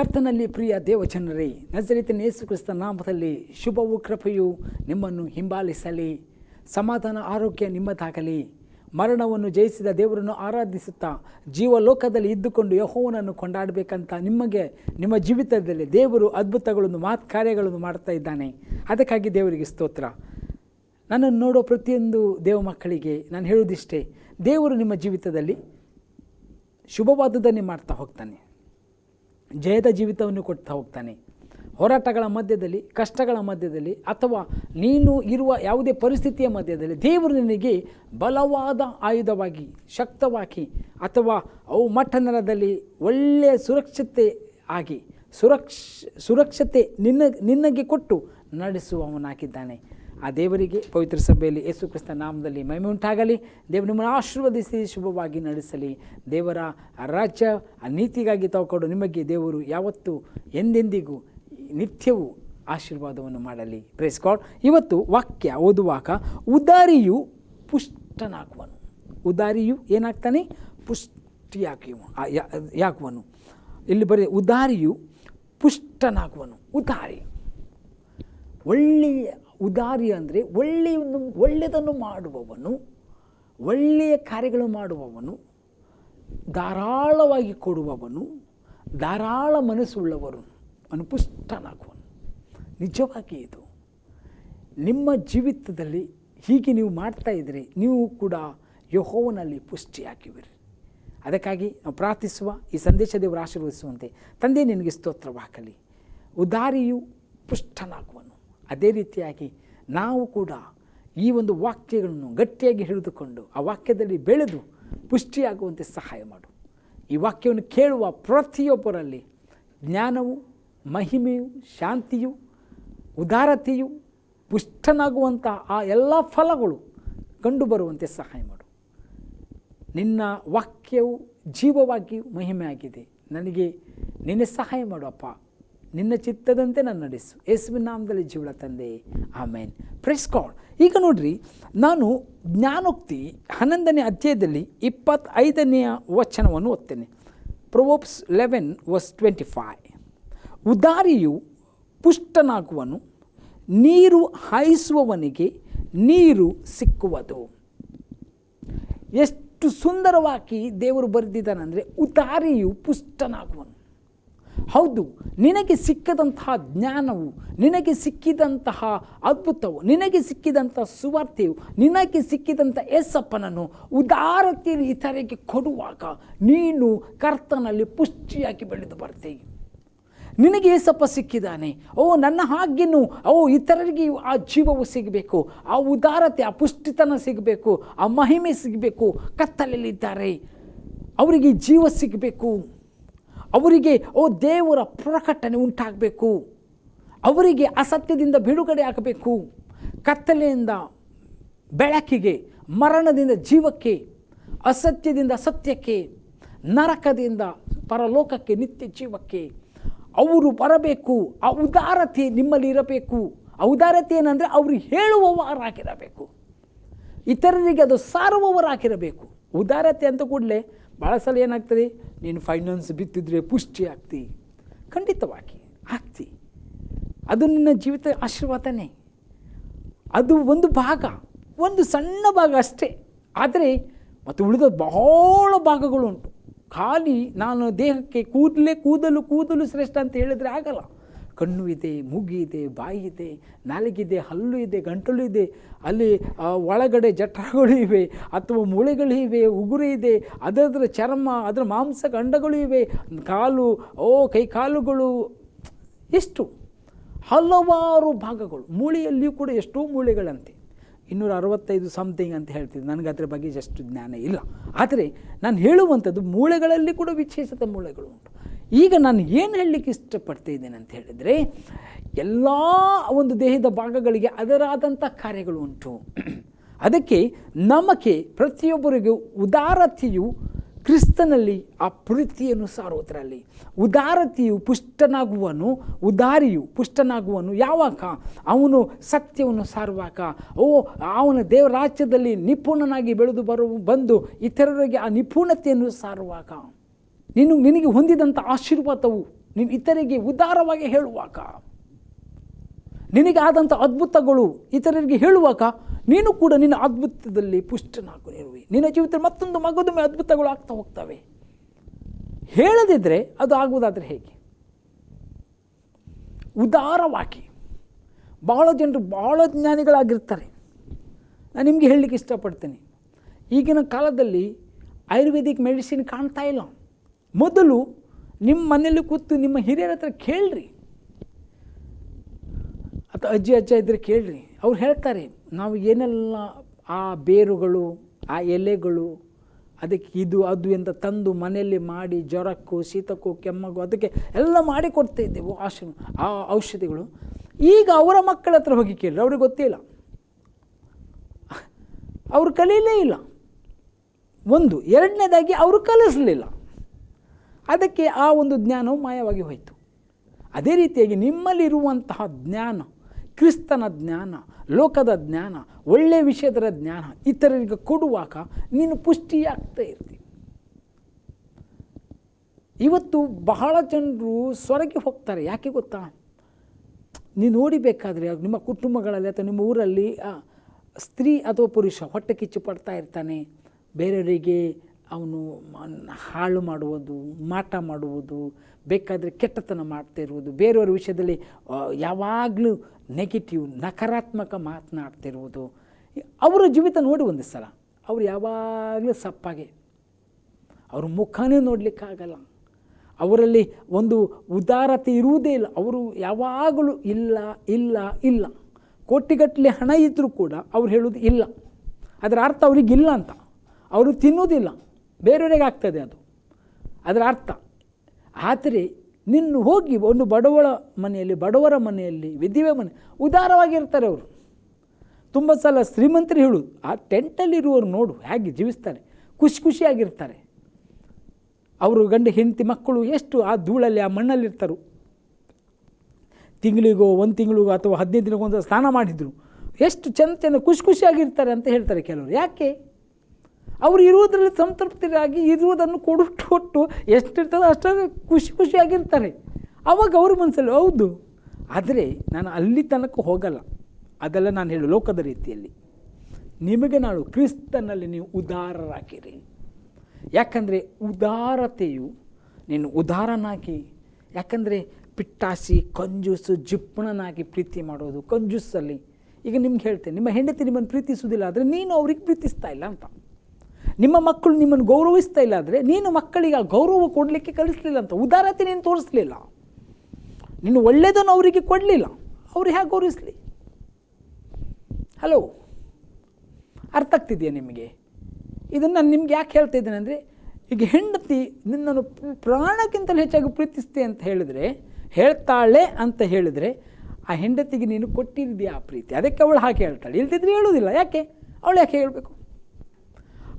ಕರ್ತನಲ್ಲಿ ಪ್ರಿಯ ದೇವಜನರೇ, ನಜರಿತನ ಯೇಸು ಕ್ರಿಸ್ತ ನಾಮದಲ್ಲಿ ಶುಭವು ಕೃಪೆಯು ನಿಮ್ಮನ್ನು ಹಿಂಬಾಲಿಸಲಿ. ಸಮಾಧಾನ, ಆರೋಗ್ಯ ನಿಮ್ಮದಾಗಲಿ. ಮರಣವನ್ನು ಜಯಿಸಿದ ದೇವರನ್ನು ಆರಾಧಿಸುತ್ತಾ ಜೀವಲೋಕದಲ್ಲಿ ಇದ್ದುಕೊಂಡು ಯಹೋವನನ್ನು ಕೊಂಡಾಡಬೇಕಂತ ನಿಮಗೆ, ನಿಮ್ಮ ಜೀವಿತದಲ್ಲಿ ದೇವರು ಅದ್ಭುತಗಳನ್ನು, ಮಾತು ಕಾರ್ಯಗಳನ್ನು ಮಾಡ್ತಾ ಇದ್ದಾನೆ. ಅದಕ್ಕಾಗಿ ದೇವರಿಗೆ ಸ್ತೋತ್ರ. ನನ್ನನ್ನು ನೋಡೋ ಪ್ರತಿಯೊಂದು ದೇವ ಮಕ್ಕಳಿಗೆ ನಾನು ಹೇಳೋದಿಷ್ಟೇ ದೇವರು ನಿಮ್ಮ ಜೀವಿತದಲ್ಲಿ ಶುಭವಾದದನ್ನೇ ಮಾಡ್ತಾ ಹೋಗ್ತಾನೆ. ಜಯದ ಜೀವಿತವನ್ನು ಕೊಡ್ತಾ ಹೋಗ್ತಾನೆ. ಹೋರಾಟಗಳ ಮಧ್ಯದಲ್ಲಿ, ಕಷ್ಟಗಳ ಮಧ್ಯದಲ್ಲಿ ಅಥವಾ ನೀನು ಇರುವ ಯಾವುದೇ ಪರಿಸ್ಥಿತಿಯ ಮಧ್ಯದಲ್ಲಿ ದೇವರು ನಿನಗೆ ಬಲವಾದ ಆಯುಧವಾಗಿ, ಶಕ್ತವಾಗಿ ಅಥವಾ ಅವು ಮಠನರದಲ್ಲಿ ಒಳ್ಳೆಯ ಸುರಕ್ಷತೆ ಆಗಿ, ಸುರಕ್ಷ, ಸುರಕ್ಷತೆ ನಿನ್ನ, ನಿನ್ನಗೆ ಕೊಟ್ಟು ನಡೆಸುವವನಾಗಿದ್ದಾನೆ. ಆ ದೇವರಿಗೆ ಪವಿತ್ರ ಸಭೆಯಲ್ಲಿ ಯೇಸು ಕ್ರಿಸ್ತ ನಾಮದಲ್ಲಿ ಮಹಿಮೆ ಉಂಟಾಗಲಿ. ದೇವರು ನಿಮ್ಮನ್ನು ಆಶೀರ್ವದಿಸಿ, ಶುಭವಾಗಿ ನಡೆಸಲಿ. ದೇವರ ರಾಜ್ಯ ನೀತಿಗಾಗಿ ತಗೊಂಡು ನಿಮಗೆ ದೇವರು ಯಾವತ್ತೂ ಎಂದೆಂದಿಗೂ ನಿತ್ಯವೂ ಆಶೀರ್ವಾದವನ್ನು ಮಾಡಲಿ. ಪ್ರೇಸ್ ಗಾಡ್ ಇವತ್ತು ವಾಕ್ಯ ಓದುವಾಗ ಉದಾರಿಯು ಪುಷ್ಟನಾಗುವನು. ಉದಾರಿಯು ಏನಾಗ್ತಾನೆ? ಪುಷ್ಟಿಯಾಗುವ ಯಾಕುವನು ಇಲ್ಲಿ ಬರೀ ಉದಾರಿಯು ಪುಷ್ಟನಾಗುವನು. ಉದಾರಿ. ಒಳ್ಳೆಯ ಉದಾರಿ ಅಂದರೆ ಒಳ್ಳೆಯನ್ನು ಒಳ್ಳೆಯದನ್ನು ಮಾಡುವವನು, ಒಳ್ಳೆಯ ಕಾರ್ಯಗಳು ಮಾಡುವವನು, ಧಾರಾಳವಾಗಿ ಕೊಡುವವನು, ಧಾರಾಳ ಮನಸ್ಸುಳ್ಳವರು ಅನುಪುಷ್ಟನಾಗುವನು ನಿಜವಾಗಿ ಇದು. ನಿಮ್ಮ ಜೀವಿತದಲ್ಲಿ ಹೀಗೆ ನೀವು ಮಾಡ್ತಾ ಇದ್ದರೆ ನೀವು ಕೂಡ ಯಹೋವನಲ್ಲಿ ಪುಷ್ಟಿಯಾಗಿವಿರಿ. ಅದಕ್ಕಾಗಿ ನಾವು ಪ್ರಾರ್ಥಿಸುವ ಈ ಸಂದೇಶ ದೇವರು ಆಶೀರ್ವದಿಸುವಂತೆ ತಂದೆ ನಿನಗೆ ಸ್ತೋತ್ರವಾಗಲಿ. ಉದಾರಿಯು ಪುಷ್ಟನಾಗುವನು. ಅದೇ ರೀತಿಯಾಗಿ ನಾವು ಕೂಡ ಈ ಒಂದು ವಾಕ್ಯಗಳನ್ನು ಗಟ್ಟಿಯಾಗಿ ಹಿಡಿದುಕೊಂಡು ಆ ವಾಕ್ಯದಲ್ಲಿ ಬೆಳೆದು ಪುಷ್ಟಿಯಾಗುವಂತೆ ಸಹಾಯ ಮಾಡು. ಈ ವಾಕ್ಯವನ್ನು ಕೇಳುವ ಪ್ರತಿಯೊಬ್ಬರಲ್ಲಿ ಜ್ಞಾನವು, ಮಹಿಮೆಯು, ಶಾಂತಿಯು, ಉದಾರತೆಯು ಪುಷ್ಟನಾಗುವಂಥ ಆ ಎಲ್ಲ ಫಲಗಳು ಕಂಡುಬರುವಂತೆ ಸಹಾಯ ಮಾಡು. ನಿನ್ನ ವಾಕ್ಯವು ಜೀವವಾಗಿಯೂ ಮಹಿಮೆಯಾಗಿದೆ. ನನಗೆ ನಿನ್ನೆ ಸಹಾಯ ಮಾಡುವಪ್ಪ ನಿನ್ನ ಚಿತ್ತದಂತೆ ನಾನು ನಡೆಸು. ಯೇಸುವಿನ ನಾಮದಲ್ಲಿ ಜೀವಳ ತಂದೆ. ಆಮೇನ್. ಪ್ರೆಸ್ ಕಾಲ್ ಈಗ ನೋಡ್ರಿ, ನಾನು ಜ್ಞಾನೋಕ್ತಿ ಹನ್ನೊಂದನೇ ಅಧ್ಯಾಯದಲ್ಲಿ ಇಪ್ಪತ್ತೈದನೆಯ ವಚನವನ್ನು ಓದ್ತೇನೆ. Proverbs eleven verse twenty five ಉದಾರಿಯು ಪುಷ್ಟನಾಗುವನು, ನೀರು ಹಾಯಿಸುವವನಿಗೆ ನೀರು ಸಿಕ್ಕುವುದು. ಎಷ್ಟು ಸುಂದರವಾಗಿ ದೇವರು ಬರೆದಿದ್ದಾನೆಂದರೆ ಉದಾರಿಯು ಪುಷ್ಟನಾಗುವನು. ಹೌದು, ನಿನಗೆ ಸಿಕ್ಕದಂತಹ ಜ್ಞಾನವು, ನಿನಗೆ ಸಿಕ್ಕಿದಂತಹ ಅದ್ಭುತವು, ನಿನಗೆ ಸಿಕ್ಕಿದಂಥ ಸುವಾರ್ತೆಯು, ನಿನಗೆ ಸಿಕ್ಕಿದಂಥ ಯೇಸಪ್ಪನನು ಉದಾರತೆಯಲ್ಲಿ ಇತರಿಗೆ ಕೊಡುವಾಗ ನೀನು ಕರ್ತನಲ್ಲಿ ಪುಷ್ಟಿಯಾಗಿ ಬೆಳೆದು ಬರ್ತೀವಿ. ನಿನಗೆ ಏಸಪ್ಪ ಸಿಕ್ಕಿದ್ದಾನೆ. ಓ, ನನ್ನ ಹಾಗೇನು ಓ ಇತರರಿಗೆ ಆ ಜೀವವು ಸಿಗಬೇಕು, ಆ ಉದಾರತೆ, ಆ ಪುಷ್ಟಿತನ ಸಿಗಬೇಕು, ಆ ಮಹಿಮೆ ಸಿಗಬೇಕು ಕತ್ತಲಲ್ಲಿದ್ದಾರೆ ಅವರಿಗೆ ಜೀವ ಸಿಗಬೇಕು. ಅವರಿಗೆ, ಓ ದೇವರ ಪ್ರಕಟಣೆ ಉಂಟಾಗಬೇಕು. ಅವರಿಗೆ ಅಸತ್ಯದಿಂದ ಬಿಡುಗಡೆ ಆಗಬೇಕು. ಕತ್ತಲೆಯಿಂದ ಬೆಳಕಿಗೆ, ಮರಣದಿಂದ ಜೀವಕ್ಕೆ, ಅಸತ್ಯದಿಂದ ಸತ್ಯಕ್ಕೆ, ನರಕದಿಂದ ಪರಲೋಕಕ್ಕೆ, ನಿತ್ಯ ಜೀವಕ್ಕೆ ಅವರು ಬರಬೇಕು. ಆ ಉದಾರತೆ ನಿಮ್ಮಲ್ಲಿ ಇರಬೇಕು. ಆ ಉದಾರತೆ ಏನಂದರೆ ಅವರು ಹೇಳುವವರಾಗಿರಬೇಕು. ಇತರರಿಗೆ ಅದು ಸಾರುವವರಾಗಿರಬೇಕು. ಉದಾರತೆ ಅಂತ ಕೂಡಲೇ ಭಾಳ ಸಲ ಏನಾಗ್ತದೆ? ನೀನು ಫೈನಾನ್ಸ್ ಬಿತ್ತಿದ್ರೆ ಪುಷ್ಟಿ ಆಗ್ತಿ. ಖಂಡಿತವಾಗಿ ಆಗ್ತಿ. ಅದು ನಿನ್ನ ಜೀವಿತ ಆಶೀರ್ವಾದನೇ ಅದು ಒಂದು ಭಾಗ, ಒಂದು ಸಣ್ಣ ಭಾಗ ಅಷ್ಟೇ. ಆದರೆ ಮತ್ತು ಉಳಿದ ಬಹಳ ಭಾಗಗಳುಂಟು. ಖಾಲಿ ನಾನು ದೇಹಕ್ಕೆ ಕೂದಲೇ ಕೂದಲು ಕೂದಲು ಶ್ರೇಷ್ಠ ಅಂತ ಹೇಳಿದರೆ ಆಗಲ್ಲ. ಕಣ್ಣು ಇದೆ ಮೂಗಿ ಇದೆ ಬಾಯಿ ಇದೆ ನಾಲಿಗಿದೆ ಹಲ್ಲು ಇದೆ ಗಂಟಲು ಇದೆ ಅಲ್ಲಿ ಒಳಗಡೆ ಜಠರಗಳು ಇವೆ ಅಥವಾ ಮೂಳೆಗಳು ಇವೆ, ಉಗುರು ಇದೆ, ಅದರ ಚರ್ಮ, ಅದರ ಮಾಂಸ ಗಂಡಗಳು ಇವೆ, ಕಾಲು, ಓ, ಕೈ ಕಾಲುಗಳು, ಎಷ್ಟು? ಹಲವಾರು ಭಾಗಗಳು. ಮೂಳೆಯಲ್ಲಿಯೂ ಕೂಡ ಎಷ್ಟೋ ಮೂಳೆಗಳಂತೆ. ಇನ್ನೂರ ಅರವತ್ತೈದು ಸಮಥಿಂಗ್ ಅಂತ ಹೇಳ್ತಿದ್ದೆ ನನಗೆ ಅದರ ಬಗ್ಗೆ ಜಸ್ಟ್ ಜ್ಞಾನ ಇಲ್ಲ. ಆದರೆ ನಾನು ಹೇಳುವಂಥದ್ದು ಮೂಳೆಗಳಲ್ಲಿ ಕೂಡ ವಿಶೇಷತೆ ಮೂಳೆಗಳು ಉಂಟು. ಈಗ ನಾನು ಏನು ಹೇಳಲಿಕ್ಕೆ ಇಷ್ಟಪಡ್ತಾ ಇದ್ದೇನೆ ಅಂತ ಹೇಳಿದರೆ, ಎಲ್ಲ ಒಂದು ದೇಹದ ಭಾಗಗಳಿಗೆ ಅದರಾದಂಥ ಕಾರ್ಯಗಳು ಉಂಟು. ಅದಕ್ಕೆ ನಮಗೆ ಪ್ರತಿಯೊಬ್ಬರಿಗೂ ಉದಾರತೆಯು ಕ್ರಿಸ್ತನಲ್ಲಿ ಆ ಪ್ರೀತಿಯನ್ನು ಸಾರುವುದರಲ್ಲಿ ಉದಾರತೆಯು ಪುಷ್ಟನಾಗುವನು, ಉದಾರಿಯು ಪುಷ್ಟನಾಗುವನು ಯಾವಾಗ? ಅವನು ಸತ್ಯವನ್ನು ಸಾರುವಾಗ. ಓ, ಅವನ ದೇವರಾಜ್ಯದಲ್ಲಿ ನಿಪುಣನಾಗಿ ಬೆಳೆದು ಬರುವ ಬಂದು ಇತರರಿಗೆ ಆ ನಿಪುಣತೆಯನ್ನು ಸಾರುವಾಗ. ನೀನು ನಿನಗೆ ಹೊಂದಿದಂಥ ಆಶೀರ್ವಾದವು ನೀನು ಇತರಿಗೆ ಉದಾರವಾಗಿ ಹೇಳುವಾಗ ನಿನಗೆ ಆದಂಥ ಅದ್ಭುತಗಳು ಇತರರಿಗೆ ಹೇಳುವಾಗ ನೀನು ಕೂಡ ನಿನ್ನ ಅದ್ಭುತದಲ್ಲಿ ಪುಷ್ಟನಾಗಿರುವಿ ನಿನ್ನ ಜೀವಿತ ಮತ್ತೊಂದು ಮಗದೊಮ್ಮೆ ಅದ್ಭುತಗಳು ಆಗ್ತಾ ಹೋಗ್ತವೆ. ಹೇಳದಿದ್ದರೆ ಅದು ಆಗುವುದಾದರೆ ಹೇಗೆ? ಉದಾರವಾಗಿ. ಭಾಳ ಜನರು ಭಾಳ ಜ್ಞಾನಿಗಳಾಗಿರ್ತಾರೆ. ನಾನು ನಿಮಗೆ ಹೇಳಲಿಕ್ಕೆ ಇಷ್ಟಪಡ್ತೇನೆ. ಈಗಿನ ಕಾಲದಲ್ಲಿ ಆಯುರ್ವೇದಿಕ್ ಮೆಡಿಸಿನ್ ಕಾಣ್ತಾ ಇಲ್ಲ. ಮೊದಲು ನಿಮ್ಮ ಮನೇಲಿ ಕೂತು ನಿಮ್ಮ ಹಿರಿಯರ ಹತ್ರ ಕೇಳ್ರಿ. ಅಥವಾ ಅಜ್ಜಿ, ಅಜ್ಜ ಇದ್ದರೆ ಕೇಳ್ರಿ. ಅವ್ರು ಹೇಳ್ತಾರೆ, ನಾವು ಏನೆಲ್ಲ ಆ ಬೇರುಗಳು, ಆ ಎಲೆಗಳು, ಅದಕ್ಕೆ ಇದು, ಅದು ಅಂತ ತಂದು ಮನೆಯಲ್ಲಿ ಮಾಡಿ ಜ್ವರಕ್ಕೂ, ಶೀತಕ್ಕೂ, ಕೆಮ್ಮಗೂ, ಅದಕ್ಕೆ ಎಲ್ಲ ಮಾಡಿ ಕೊಡ್ತಾ ಇದ್ದೆವು ಆಶ ಆ ಔಷಧಿಗಳು. ಈಗ ಅವರ ಮಕ್ಕಳ ಹತ್ರ ಹೋಗಿ ಕೇಳ್ರಿ, ಅವ್ರಿಗೆ ಗೊತ್ತಿಲ್ಲ ಅವರು ಕಲೀಲೇ ಇಲ್ಲ. ಒಂದು, ಎರಡನೇದಾಗಿ ಅವರು ಕಲಿಸಲಿಲ್ಲ. ಅದಕ್ಕೆ ಆ ಒಂದು ಜ್ಞಾನವು ಮಾಯವಾಗಿ ಹೋಯಿತು. ಅದೇ ರೀತಿಯಾಗಿ ನಿಮ್ಮಲ್ಲಿರುವಂತಹ ಜ್ಞಾನ, ಕ್ರಿಸ್ತನ ಜ್ಞಾನ, ಲೋಕದ ಜ್ಞಾನ ಒಳ್ಳೆಯ ವಿಷಯದ ಜ್ಞಾನ ಇತರರಿಗೆ ಕೊಡುವಾಗ ನೀನು ಪುಷ್ಟಿಯಾಗ್ತಾ ಇರ್ತಿ. ಇವತ್ತು ಬಹಳ ಜನರು ಸ್ವರಕ್ಕೆ ಹೋಗ್ತಾರೆ. ಯಾಕೆ ಗೊತ್ತಾ? ನೀವು ನೋಡಿಬೇಕಾದ್ರೆ ನಿಮ್ಮ ಕುಟುಂಬಗಳಲ್ಲಿ ಅಥವಾ ನಿಮ್ಮ ಊರಲ್ಲಿ ಸ್ತ್ರೀ ಅಥವಾ ಪುರುಷ ಹೊಟ್ಟೆ ಕಿಚ್ಚು ಪಡ್ತಾ ಇರ್ತಾನೆ. ಬೇರೆಯವರಿಗೆ ಅವನು ಹಾಳು ಮಾಡುವುದು, ಮಾಟ ಮಾಡುವುದು, ಬೇಕಾದರೆ ಕೆಟ್ಟತನ ಮಾಡ್ತಾ ಇರುವುದು, ಬೇರೆಯವರ ವಿಷಯದಲ್ಲಿ ಯಾವಾಗಲೂ ನೆಗೆಟಿವ್ ನಕಾರಾತ್ಮಕ ಮಾತನಾಡ್ತಿರುವುದು ಅವರ ಜೀವಿತ ನೋಡಿ ಒಂದು ಸಲ, ಅವರು ಯಾವಾಗಲೂ ಸಪ್ಪಾಗೆ. ಅವ್ರ ಮುಖನೇ ನೋಡಲಿಕ್ಕಾಗಲ್ಲ. ಅವರಲ್ಲಿ ಒಂದು ಉದಾರತೆ ಇರುವುದೇ ಇಲ್ಲ. ಅವರು ಯಾವಾಗಲೂ ಇಲ್ಲ ಇಲ್ಲ ಇಲ್ಲ. ಕೋಟಿಗಟ್ಟಲೆ ಹಣ ಇದ್ದರೂ ಕೂಡ ಅವ್ರು ಹೇಳೋದು ಇಲ್ಲ. ಅದರ ಅರ್ಥ ಅವರಿಗಿಲ್ಲ ಅಂತ. ಅವರು ತಿನ್ನೋದಿಲ್ಲ ಬೇರೆಯವರಿಗೆ ಆಗ್ತದೆ ಅದು. ಅದರ ಅರ್ಥ. ಆದರೆ ನಿನ್ನ ಹೋಗಿ ಒಂದು ಬಡವಳ ಮನೆಯಲ್ಲಿ, ಬಡವರ ಮನೆಯಲ್ಲಿ, ವಿಧಿವೆ ಮನೆ, ಉದಾರವಾಗಿರ್ತಾರೆ ಅವರು. ತುಂಬ ಸಲ ಶ್ರೀಮಂತರು ಹೇಳೋದು, ಆ ಟೆಂಟಲ್ಲಿರುವವರು ನೋಡು, ಹೇಗೆ ಜೀವಿಸ್ತಾರೆ, ಖುಷಿ ಖುಷಿಯಾಗಿರ್ತಾರೆ. ಅವರು ಗಂಡ ಹೆಂಡತಿ ಮಕ್ಕಳು ಎಷ್ಟು ಆ ಧೂಳಲ್ಲಿ, ಆ ಮಣ್ಣಲ್ಲಿರ್ತಾರೆ ತಿಂಗಳಿಗೋ, ಒಂದು ತಿಂಗಳಿಗೋ ಅಥವಾ ಹದಿನೈದು ದಿನಕ್ಕೊಂದು ಸ್ನಾನ ಮಾಡಿದರು. ಎಷ್ಟು ಚೆಂದ ಚೆಂದ ಖುಷಿ ಖುಷಿಯಾಗಿರ್ತಾರೆ ಅಂತ ಹೇಳ್ತಾರೆ ಕೆಲವರು. ಯಾಕೆ? ಅವರು ಇರುವುದರಲ್ಲಿ ಸಂತೃಪ್ತರಾಗಿ ಇರುವುದನ್ನು ಕೊಡುಟ್ಟು ಕೊಟ್ಟು ಎಷ್ಟಿರ್ತದೋ ಅಷ್ಟು ಖುಷಿ ಖುಷಿಯಾಗಿರ್ತಾರೆ. ಆವಾಗ ಅವ್ರ ಮನಸ್ಸಲ್ಲಿ ಹೌದು. ಆದರೆ ನಾನು ಅಲ್ಲಿ ತನಕ ಹೋಗಲ್ಲ. ಅದೆಲ್ಲ ನಾನು ಹೇಳು ಲೋಕದ ರೀತಿಯಲ್ಲಿ. ನಿಮಗೆ ನಾನು ಕ್ರಿಸ್ತನಲ್ಲಿ ನೀವು ಉದಾರರಾಗಿರಿ. ಯಾಕಂದರೆ ಉದಾರತೆಯು ನೀನು ಉದಾರನಾಗಿ, ಯಾಕಂದರೆ ಪಿಟ್ಟಾಸಿ, ಕಂಜೂಸು, ಜಿಪ್ಪಣನಾಗಿ ಪ್ರೀತಿ ಮಾಡೋದು, ಕಂಜೂಸಲ್ಲಿ. ಈಗ ನಿಮ್ಗೆ ಹೇಳ್ತೇನೆ, ನಿಮ್ಮ ಹೆಂಡತಿ ನಿಮ್ಮನ್ನು ಪ್ರೀತಿಸುವುದಿಲ್ಲ, ಆದರೆ ನೀನು ಅವ್ರಿಗೆ ಪ್ರೀತಿಸ್ತಾ ಇಲ್ಲ ಅಂತ. ನಿಮ್ಮ ಮಕ್ಕಳು ನಿಮ್ಮನ್ನು ಗೌರವಿಸ್ತಾ ಇಲ್ಲ ಆದರೆ ನೀನು ಮಕ್ಕಳಿಗೆ ಆ ಗೌರವ ಕೊಡಲಿಕ್ಕೆ ಕಲಿಸಲಿಲ್ಲ ಅಂತ, ಉದಾರತೆ ನೀನು ತೋರಿಸ್ಲಿಲ್ಲ. ನೀನು ಒಳ್ಳೆಯದನ್ನು ಅವರಿಗೆ ಕೊಡಲಿಲ್ಲ. ಅವ್ರು ಹೇಗೆ ಗೌರವಿಸಲಿ? ಹಲೋ ಅರ್ಥ ಆಗ್ತಿದೆಯಾ ನಿಮಗೆ? ಇದನ್ನು ನಾನು ನಿಮ್ಗೆ ಯಾಕೆ ಹೇಳ್ತಾ ಇದ್ದೇನೆ ಅಂದರೆ, ಈಗ ಹೆಂಡತಿ ನಿನ್ನನ್ನು ಪ್ರ- ಪ್ರಾಣಕ್ಕಿಂತಲೂ ಹೆಚ್ಚಾಗಿ ಪ್ರೀತಿಸ್ತೆ ಅಂತ ಹೇಳಿದರೆ, ಹೇಳ್ತಾಳೆ ಅಂತ ಹೇಳಿದರೆ, ಆ ಹೆಂಡತಿಗೆ ನೀನು ಕೊಟ್ಟಿದ್ದೀಯಾ ಆ ಪ್ರೀತಿ? ಅದಕ್ಕೆ ಅವಳು ಹಾಗೆ ಹೇಳ್ತಾಳೆ. ಇಲ್ದಿದ್ರೆ ಹೇಳೋದಿಲ್ಲ. ಯಾಕೆ? ಅವಳು ಯಾಕೆ ಹೇಳಬೇಕು?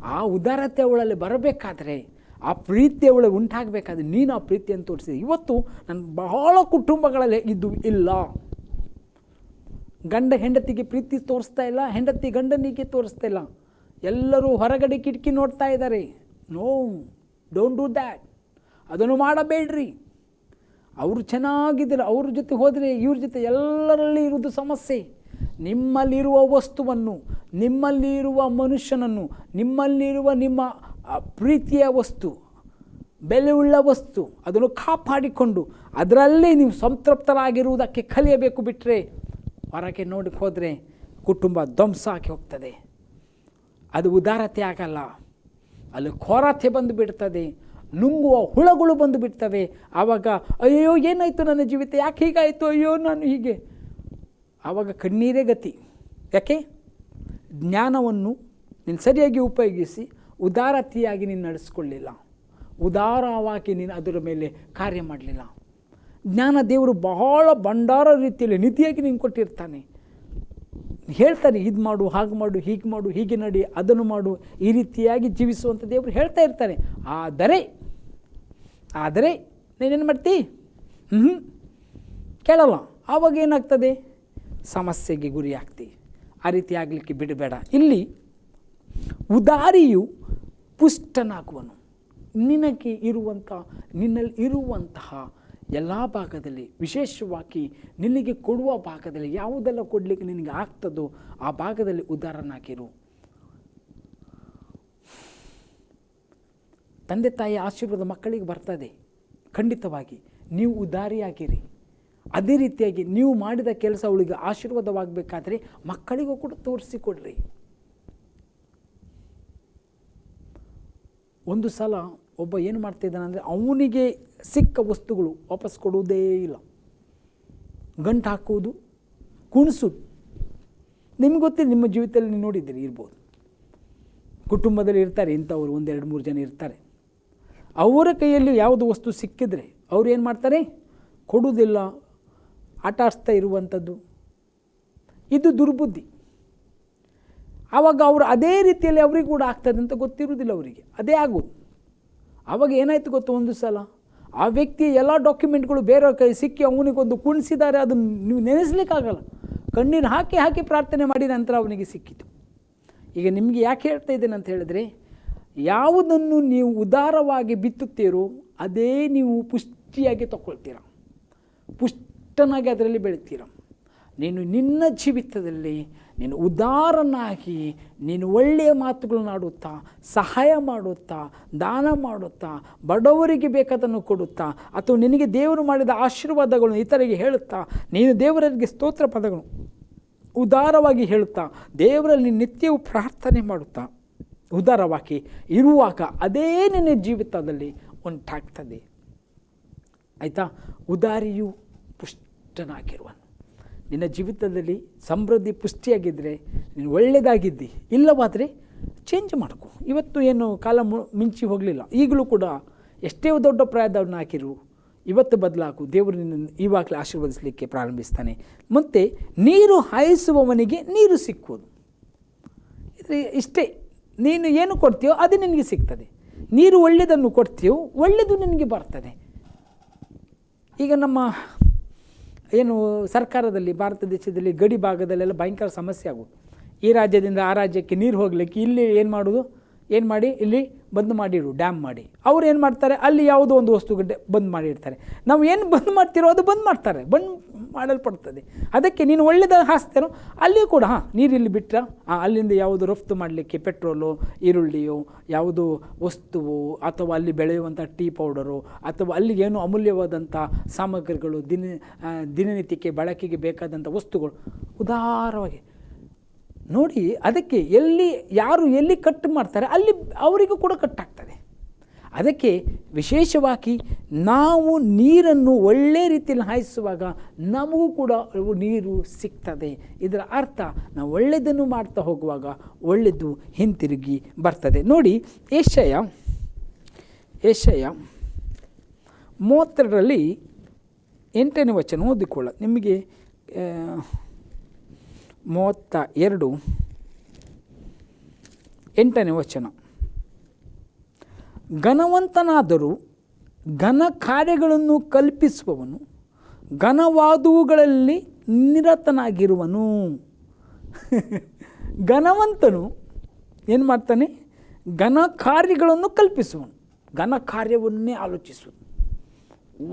ಆ ಉದಾರತೆ ಅವಳಲ್ಲಿ ಬರಬೇಕಾದ್ರೆ ಆ ಪ್ರೀತಿ ಅವಳಿಗೆ ಉಂಟಾಗಬೇಕಾದ್ರೆ ನೀನು ಆ ಪ್ರೀತಿಯನ್ನು ತೋರಿಸಿದೆ. ಇವತ್ತು ನನ್ನ ಬಹಳ ಕುಟುಂಬಗಳಲ್ಲಿ ಇದ್ದು ಇಲ್ಲ. ಗಂಡ ಹೆಂಡತಿಗೆ ಪ್ರೀತಿ ತೋರಿಸ್ತಾ ಇಲ್ಲ, ಹೆಂಡತಿ ಗಂಡನಿಗೆ ತೋರಿಸ್ತಾ ಇಲ್ಲ. ಎಲ್ಲರೂ ಹೊರಗಡೆ ಕಿಟಕಿ ನೋಡ್ತಾ ಇದ್ದಾರೆ. ನೋ ಡೋಂಟ್ ಡೂ ದ್ಯಾಟ್ ಅದನ್ನು ಮಾಡಬೇಡ್ರಿ. ಅವರು ಚೆನ್ನಾಗಿದ್ದಾರೆ ಅವ್ರ ಜೊತೆ ಹೋದರೆ ಇವ್ರ ಜೊತೆ ಎಲ್ಲರಲ್ಲಿ ಇರೋದು ಸಮಸ್ಯೆ. ನಿಮ್ಮಲ್ಲಿರುವ ವಸ್ತುವನ್ನು, ನಿಮ್ಮಲ್ಲಿರುವ ಮನುಷ್ಯನನ್ನು, ನಿಮ್ಮಲ್ಲಿರುವ ನಿಮ್ಮ ಪ್ರೀತಿಯ ವಸ್ತು, ಬೆಲೆಯುಳ್ಳ ವಸ್ತು, ಅದನ್ನು ಕಾಪಾಡಿಕೊಂಡು ಅದರಲ್ಲೇ ನೀವು ಸಂತೃಪ್ತರಾಗಿರುವುದಕ್ಕೆ ಕಲಿಯಬೇಕು ಬಿಟ್ಟರೆ ಹೊರಗೆ ನೋಡಿ ಹೋದರೆ ಕುಟುಂಬ ಧ್ವಂಸ ಹೋಗ್ತದೆ. ಅದು ಉದಾರತೆ ಆಗಲ್ಲ. ಅಲ್ಲಿ ಕೋರತೆ ಬಂದು ಬಿಡ್ತದೆ. ನುಂಗುವ ಹುಳಗಳು ಬಂದು ಬಿಡ್ತವೆ. ಆವಾಗ ಅಯ್ಯೋ ಏನಾಯಿತು ನನ್ನ ಜೀವಿತ? ಯಾಕೆ ಹೀಗಾಯಿತು? ಅಯ್ಯೋ, ನಾನು ಹೀಗೆ. ಆವಾಗ ಕಣ್ಣೀರೇ ಗತಿ. ಯಾಕೆ? ಜ್ಞಾನವನ್ನು ನೀನು ಸರಿಯಾಗಿ ಉಪಯೋಗಿಸಿ ಉದಾರತೆಯಾಗಿ ನೀನು ನಡೆಸ್ಕೊಳ್ಳಿಲ್ಲ. ಉದಾರವಾಗಿ ನೀನು ಅದರ ಮೇಲೆ ಕಾರ್ಯ ಮಾಡಲಿಲ್ಲ. ಜ್ಞಾನ ದೇವರು ಬಹಳ ಭಂಡಾರ ರೀತಿಯಲ್ಲಿ ನಿಧಿಯಾಗಿ ನೀನು ಕೊಟ್ಟಿರ್ತಾನೆ. ಹೇಳ್ತಾನೆ, ಇದು ಮಾಡು, ಹಾಗೆ ಮಾಡು, ಹೀಗೆ ಮಾಡು, ಹೀಗೆ ನಡಿ, ಅದನ್ನು ಮಾಡು, ಈ ರೀತಿಯಾಗಿ ಜೀವಿಸುವಂಥ ದೇವರು ಹೇಳ್ತಾ ಇರ್ತಾನೆ. ಆದರೆ ಆದರೆ ನೀನೇನು ಮಾಡ್ತಿ? ಹ್ಞೂ ಕೇಳಲ್ಲ. ಆವಾಗ ಏನಾಗ್ತದೆ? ಸಮಸ್ಯೆಗೆ ಗುರಿ ಆಗ್ತಿ ಆ ರೀತಿ ಆಗಲಿಕ್ಕೆ ಬಿಡಬೇಡ. ಇಲ್ಲಿ ಉದಾರಿಯು ಪುಷ್ಟನಾಗುವನು. ನಿನಗೆ ಇರುವಂಥ, ನಿನ್ನಲ್ಲಿ ಇರುವಂತಹ ಎಲ್ಲ ಭಾಗದಲ್ಲಿ, ವಿಶೇಷವಾಗಿ ನಿನಗೆ ಕೊಡುವ ಭಾಗದಲ್ಲಿ ಯಾವುದೆಲ್ಲ ಕೊಡಲಿಕ್ಕೆ ನಿನಗೆ ಆಗ್ತದೋ ಆ ಭಾಗದಲ್ಲಿ ಉದಾರನಾಗಿರು. ತಂದೆ ತಾಯಿ ಆಶೀರ್ವಾದ ಮಕ್ಕಳಿಗೆ ಬರ್ತದೆ. ಖಂಡಿತವಾಗಿ ನೀವು ಉದಾರಿಯಾಗಿರಿ. ಅದೇ ರೀತಿಯಾಗಿ ನೀವು ಮಾಡಿದ ಕೆಲಸ ಅವಳಿಗೆ ಆಶೀರ್ವಾದವಾಗಬೇಕಾದ್ರೆ ಮಕ್ಕಳಿಗೂ ಕೂಡ ತೋರಿಸಿಕೊಡ್ರಿ. ಒಂದು ಸಲ ಒಬ್ಬ ಏನು ಮಾಡ್ತಿದ್ದಾನೆ ಅಂದರೆ ಅವನಿಗೆ ಸಿಕ್ಕ ವಸ್ತುಗಳು ವಾಪಸ್ ಕೊಡುವುದೇ ಇಲ್ಲ. ಗಂಟು ಹಾಕುವುದು ಕುಣಿಸುದು ನಿಮ್ಗೆ ಗೊತ್ತಿಲ್ಲ, ನಿಮ್ಮ ಜೀವಿತದಲ್ಲಿ ನೀವು ನೋಡಿದ್ದೀರಿ, ಇರ್ಬೋದು. ಕುಟುಂಬದಲ್ಲಿ ಇರ್ತಾರೆ, ಇಂಥವ್ರು ಒಂದೆರಡು ಮೂರು ಜನ ಇರ್ತಾರೆ. ಅವರ ಕೈಯಲ್ಲಿ ಯಾವುದು ವಸ್ತು ಸಿಕ್ಕಿದ್ರೆ ಅವ್ರು ಏನು ಮಾಡ್ತಾರೆ? ಕೊಡುವುದಿಲ್ಲ ಆಟ ಆಡಿಸ್ತಾ ಇರುವಂಥದ್ದು. ಇದು ದುರ್ಬುದ್ಧಿ. ಆವಾಗ ಅವರು ಅದೇ ರೀತಿಯಲ್ಲಿ ಅವ್ರಿಗೆ ಕೂಡ ಆಗ್ತದೆ ಅಂತ ಗೊತ್ತಿರುವುದಿಲ್ಲ ಅವರಿಗೆ. ಅದೇ ಆಗೋದು. ಆವಾಗ ಏನಾಯಿತು ಗೊತ್ತು ಒಂದು ಸಲ? ಆ ವ್ಯಕ್ತಿ ಎಲ್ಲ ಡಾಕ್ಯುಮೆಂಟ್ಗಳು ಬೇರೆಯವ್ರ ಕೈ ಸಿಕ್ಕಿ ಅವನಿಗೊಂದು ಕುಣಿಸಿದ್ದಾರೆ ಅದನ್ನು ನೀವು ನೆನೆಸ್ಲಿಕ್ಕಾಗಲ್ಲ. ಕಣ್ಣೀರು ಹಾಕಿ ಹಾಕಿ ಪ್ರಾರ್ಥನೆ ಮಾಡಿ ನಂತರ ಅವನಿಗೆ ಸಿಕ್ಕಿತು. ಈಗ ನಿಮಗೆ ಯಾಕೆ ಹೇಳ್ತಾ ಇದ್ದೇನೆ ಅಂತ ಹೇಳಿದ್ರೆ, ಯಾವುದನ್ನು ನೀವು ಉದಾರವಾಗಿ ಬಿತ್ತುತ್ತೀರೋ, ಅದೇ ನೀವು ಪುಷ್ಟಿಯಾಗಿ ತಗೊಳ್ತೀರ. ಪುಷ್ಟನಾಗಿ ಅದರಲ್ಲಿ ಬೆಳಿತೀರ? ನೀನು ನಿನ್ನ ಜೀವಿತದಲ್ಲಿ ನೀನು ಉದಾರನಾಗಿ ನೀನು ಒಳ್ಳೆಯ ಮಾತುಗಳನ್ನು ಆಡುತ್ತಾ, ಸಹಾಯ ಮಾಡುತ್ತಾ, ದಾನ ಮಾಡುತ್ತಾ, ಬಡವರಿಗೆ ಬೇಕಾದನ್ನು ಕೊಡುತ್ತಾ, ಅಥವಾ ನಿನಗೆ ದೇವರು ಮಾಡಿದ ಆಶೀರ್ವಾದಗಳನ್ನು ಇತರಿಗೆ ಹೇಳುತ್ತಾ, ನೀನು ದೇವರಿಗೆ ಸ್ತೋತ್ರ ಪದಗಳು ಉದಾರವಾಗಿ ಹೇಳುತ್ತಾ, ದೇವರಲ್ಲಿ ನಿತ್ಯವೂ ಪ್ರಾರ್ಥನೆ ಮಾಡುತ್ತಾ, ಉದಾರವಾಗಿ ಇರುವಾಗ ಅದೇ ನಿನ್ನ ಜೀವಿತದಲ್ಲಿ ಉಂಟಾಗ್ತದೆ. ಆಯಿತಾ? ಉದಾರಿಯು ಪುಷ್ಟನಾಗಿರುವನು ನಿನ್ನ ಜೀವಿತದಲ್ಲಿ ಸಮೃದ್ಧಿ ಪುಷ್ಟಿಯಾಗಿದ್ದರೆ ನೀನು ಒಳ್ಳೆಯದಾಗಿದ್ದಿ ಇಲ್ಲವಾದರೆ ಚೇಂಜ್ ಮಾಡ್ಕೊ. ಇವತ್ತು ಏನು ಕಾಲ ಮು- ಮಿಂಚಿ ಹೋಗಲಿಲ್ಲ. ಈಗಲೂ ಕೂಡ ಎಷ್ಟೇ ದೊಡ್ಡ ಪ್ರಾಯದವ್ರನ್ನ ಹಾಕಿರು, ಇವತ್ತು ಬದಲಾಗು. ದೇವರು ನಿನ್ನ ಇವಾಗಲೇ ಆಶೀರ್ವದಿಸಲಿಕ್ಕೆ ಪ್ರಾರಂಭಿಸ್ತಾನೆ. ಮತ್ತು ನೀರು ಹಾಯಿಸುವವನಿಗೆ ನೀರು ಸಿಕ್ಕುವುದು ಇದ್ರೆ ಇಷ್ಟೇ. ನೀನು ಏನು ಕೊಡ್ತೀಯೋ ಅದು ನಿನಗೆ ಸಿಗ್ತದೆ. ನೀರು ಒಳ್ಳೆಯದನ್ನು ಕೊಡ್ತೀಯೋ ಒಳ್ಳೆಯದು ನಿನಗೆ ಬರ್ತದೆ. ಈಗ ನಮ್ಮ ಏನು ಸರ್ಕಾರದಲ್ಲಿ, ಭಾರತ ದೇಶದಲ್ಲಿ ಗಡಿ ಭಾಗದಲ್ಲೆಲ್ಲ ಭಯಂಕರ ಸಮಸ್ಯೆ ಆಗೋದು. ಈ ರಾಜ್ಯದಿಂದ ಆ ರಾಜ್ಯಕ್ಕೆ ನೀರು ಹೋಗಲಿಕ್ಕೆ ಇಲ್ಲಿ ಏನು ಮಾಡೋದು? ಏನು ಮಾಡಿ? ಇಲ್ಲಿ ಬಂದ್ ಮಾಡಿರು, ಡ್ಯಾಮ್ ಮಾಡಿ. ಅವ್ರು ಏನು ಮಾಡ್ತಾರೆ? ಅಲ್ಲಿ ಯಾವುದೋ ಒಂದು ವಸ್ತು ಗಡ್ಡೆ ಬಂದ್ ಮಾಡಿರ್ತಾರೆ. ನಾವು ಏನು ಬಂದ್ ಮಾಡ್ತಿರೋ ಅದು ಬಂದ್ ಮಾಡ್ತಾರೆ. ಬಂದ್ ಮಾಡಲ್ಪಡ್ತದೆ. ಅದಕ್ಕೆ ನೀನು ಒಳ್ಳೆಯದ ಹಾಸ್ತೇನೋ, ಅಲ್ಲಿಯೂ ಕೂಡ, ಹಾಂ, ನೀರಿಲ್ಲಿ ಬಿಟ್ಟರೆ ಬಿಟ್ಟ ಅಲ್ಲಿಂದ ಯಾವುದು ರಫ್ತು ಮಾಡಲಿಕ್ಕೆ ಪೆಟ್ರೋಲು, ಈರುಳ್ಳಿಯೋ, ಯಾವುದು ವಸ್ತುವು, ಅಥವಾ ಅಲ್ಲಿ ಬೆಳೆಯುವಂಥ ಟೀ ಪೌಡರು, ಅಥವಾ ಅಲ್ಲಿಗೆ ಏನು ಅಮೂಲ್ಯವಾದಂಥ ಸಾಮಗ್ರಿಗಳು, ದಿನ ದಿನನಿತ್ಯಕ್ಕೆ ಬಳಕೆಗೆ ಬೇಕಾದಂಥ ವಸ್ತುಗಳು, ಉದಾರವಾಗಿ. ನೋಡಿ, ಅದಕ್ಕೆ ಎಲ್ಲಿ, ಯಾರು ಎಲ್ಲಿ ಕಟ್ ಮಾಡ್ತಾರೆ, ಅಲ್ಲಿ ಅವರಿಗೂ ಕೂಡ ಕಟ್ಟಾಗ್ತದೆ. ಅದಕ್ಕೆ ವಿಶೇಷವಾಗಿ ನಾವು ನೀರನ್ನು ಒಳ್ಳೆ ರೀತಿಯಲ್ಲಿ ಹಾಯಿಸುವಾಗ ನಮಗೂ ಕೂಡ ನೀರು ಸಿಗ್ತದೆ. ಇದರ ಅರ್ಥ ನಾವು ಒಳ್ಳೆಯದನ್ನು ಮಾಡ್ತಾ ಹೋಗುವಾಗ ಒಳ್ಳೆಯದು ಹಿಂತಿರುಗಿ ಬರ್ತದೆ. ನೋಡಿ ಏಷಯ ಏಷಯ ಮೂವತ್ತೆರಡರಲ್ಲಿ ಎಂಟನೇ ವಚನ ಓದಿಕೊಳ್ಳ. ನಿಮಗೆ ಮೂವತ್ತ ಎರಡು ಎಂಟನೇ ವಚನ. ಘನವಂತನಾದರೂ ಘನ ಕಾರ್ಯಗಳನ್ನು ಕಲ್ಪಿಸುವವನು, ಘನವಾದುವುಗಳಲ್ಲಿ ನಿರತನಾಗಿರುವನು. ಘನವಂತನು ಏನು ಮಾಡ್ತಾನೆ? ಘನ ಕಾರ್ಯಗಳನ್ನು ಕಲ್ಪಿಸುವನು, ಘನ ಕಾರ್ಯವನ್ನೇ ಆಲೋಚಿಸುವನು.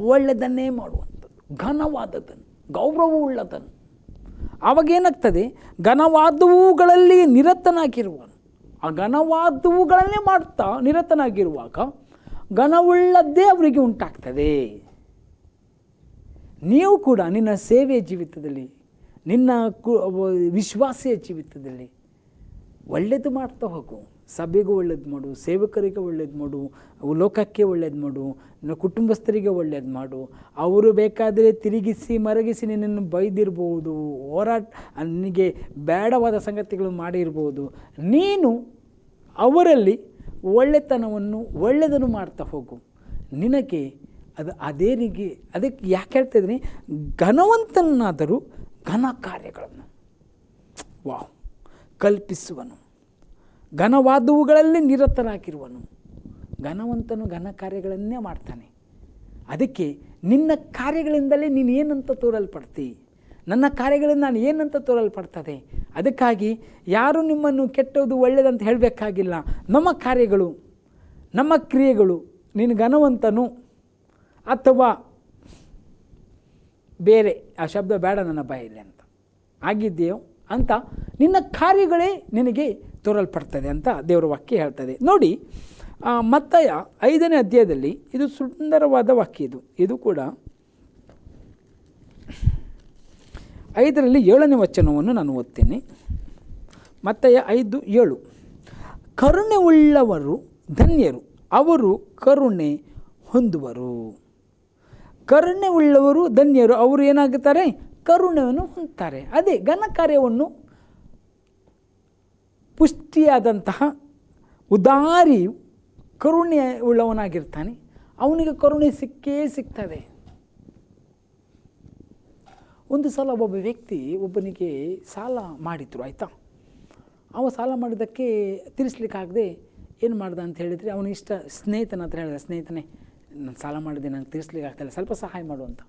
ಒಳ್ಳೆಯದನ್ನೇ ಮಾಡುವಂಥದ್ದು ಘನವಾದದನ್ನು ಗೌರವವುಳ್ಳದನ್ನು ಆವಾಗೇನಾಗ್ತದೆ? ಘನವಾದವುಗಳಲ್ಲಿ ನಿರತನಾಗಿರುವನು ಆ ಘನವಾದವುಗಳನ್ನೇ ಮಾಡ್ತಾ ನಿರತನಾಗಿರುವಾಗ ಘನವುಳ್ಳದ್ದೇ ಅವರಿಗೆ ಉಂಟಾಗ್ತದೆ. ನೀವು ಕೂಡ ನಿನ್ನ ಸೇವೆಯ ಜೀವಿತದಲ್ಲಿ, ನಿನ್ನ ಕು, ವಿಶ್ವಾಸಿಯ ಜೀವಿತದಲ್ಲಿ ಒಳ್ಳೆಯದು ಮಾಡ್ತಾ ಹೋಗು. ಸಭೆಗೂ ಒಳ್ಳೇದು ಮಾಡು, ಸೇವಕರಿಗೆ ಒಳ್ಳೇದು ಮಾಡು, ಲೋಕಕ್ಕೆ ಒಳ್ಳೇದು ಮಾಡು ಕುಟುಂಬಸ್ಥರಿಗೆ ಒಳ್ಳೇದು ಮಾಡು. ಅವರು ಬೇಕಾದರೆ ತಿರುಗಿಸಿ ಮರಗಿಸಿ ನಿನ್ನನ್ನು ಬೈದಿರ್ಬೋದು, ಹೋರಾಟ ನಿನಗೆ ಬೇಡವಾದ ಸಂಗತಿಗಳು ಮಾಡಿರ್ಬೋದು. ನೀನು ಅವರಲ್ಲಿ ಒಳ್ಳೆತನವನ್ನು ಒಳ್ಳೆಯದನ್ನು ಮಾಡ್ತಾ ಹೋಗು. ನಿನಗೆ ಅದು ಅದೇ ರೀತಿ ಅದಕ್ಕೆ ಯಾಕೆ ಹೇಳ್ತಾ ಇದ್ದೀನಿ? ಘನವಂತನಾದರೂ ಘನ ಕಾರ್ಯಗಳನ್ನು. ವಾಹ್, ಕಲ್ಪಿಸುವನು. ಘನವಾದವುಗಳಲ್ಲಿ ನಿರತರಾಗಿರುವನು ಘನವಂತನು ಘನ ಕಾರ್ಯಗಳನ್ನೇ ಮಾಡ್ತಾನೆ. ಅದಕ್ಕೆ ನಿನ್ನ ಕಾರ್ಯಗಳಿಂದಲೇ ನೀನು ಏನಂತ ತೋರಲ್ಪಡ್ತಿ? ನನ್ನ ಕಾರ್ಯಗಳಿಂದ ನಾನು ಏನಂತ ತೋರಲ್ಪಡ್ತದೆ? ಅದಕ್ಕಾಗಿ ಯಾರು ನಿಮ್ಮನ್ನು ಕೆಟ್ಟದ್ದು ಒಳ್ಳೆಯದಂತ ಹೇಳಬೇಕಾಗಿಲ್ಲ. ನಮ್ಮ ಕಾರ್ಯಗಳು, ನಮ್ಮ ಕ್ರಿಯೆಗಳು, ನೀನು ಘನವಂತನು ಅಥವಾ ಬೇರೆ, ಆ ಶಬ್ದ ಬೇಡ ನನ್ನ ಬಾಯಲ್ಲಿ ಅಂತ. ಆಗಿದೆಯೋ ಅಂತ ನಿನ್ನ ಕಾರ್ಯಗಳೇ ನಿನಗೆ ತೋರಲ್ಪಡ್ತದೆ ಅಂತ ದೇವರ ವಾಕ್ಯ ಹೇಳ್ತದೆ. ನೋಡಿ ಮತ್ತಯ ಐದನೇ ಅಧ್ಯಾಯದಲ್ಲಿ ಇದು ಸುಂದರವಾದ ವಾಕ್ಯ ಇದು. ಇದು ಕೂಡ ಐದರಲ್ಲಿ ಏಳನೇ ವಚನವನ್ನು ನಾನು ಓದ್ತೀನಿ. ಮತ್ತಯ ಐದು ಏಳು. ಕರುಣೆ ಉಳ್ಳವರು ಧನ್ಯರು, ಅವರು ಕರುಣೆ ಹೊಂದುವರು. ಕರುಣೆ ಉಳ್ಳವರು ಧನ್ಯರು, ಅವರು ಏನಾಗುತ್ತಾರೆ? ಕರುಣೆಯನ್ನು ಹೊಂದ್ತಾರೆ ಅದೇ ಘನ ಕಾರ್ಯವನ್ನು ಪುಷ್ಟಿಯಾದಂತಹ ಉದಾರಿ ಕರುಣೆ ಉಳ್ಳವನಾಗಿರ್ತಾನೆ. ಅವನಿಗೆ ಕರುಣೆ ಸಿಕ್ಕೇ ಸಿಗ್ತದೆ. ಒಂದು ಸಲ ಒಬ್ಬ ವ್ಯಕ್ತಿ ಒಬ್ಬನಿಗೆ ಸಾಲ ಮಾಡಿದ್ರು, ಆಯಿತಾ? ಅವ ಸಾಲ ಮಾಡಿದ್ದಕ್ಕೆ ತೀರಿಸ್ಲಿಕ್ಕಾಗದೆ ಏನು ಮಾಡ್ದ ಅಂತ ಹೇಳಿದರೆ, ಅವನ ಇಷ್ಟ ಸ್ನೇಹಿತನ ಹತ್ರ ಹೇಳಿದ, ಸ್ನೇಹಿತನೇ, ನಾನು ಸಾಲ ಮಾಡಿದೆ, ನಂಗೆ ತೀರಿಸ್ಲಿಕ್ಕೆ ಆಗ್ತಾಯಿಲ್ಲ ಸ್ವಲ್ಪ ಸಹಾಯ ಮಾಡು ಅಂತ.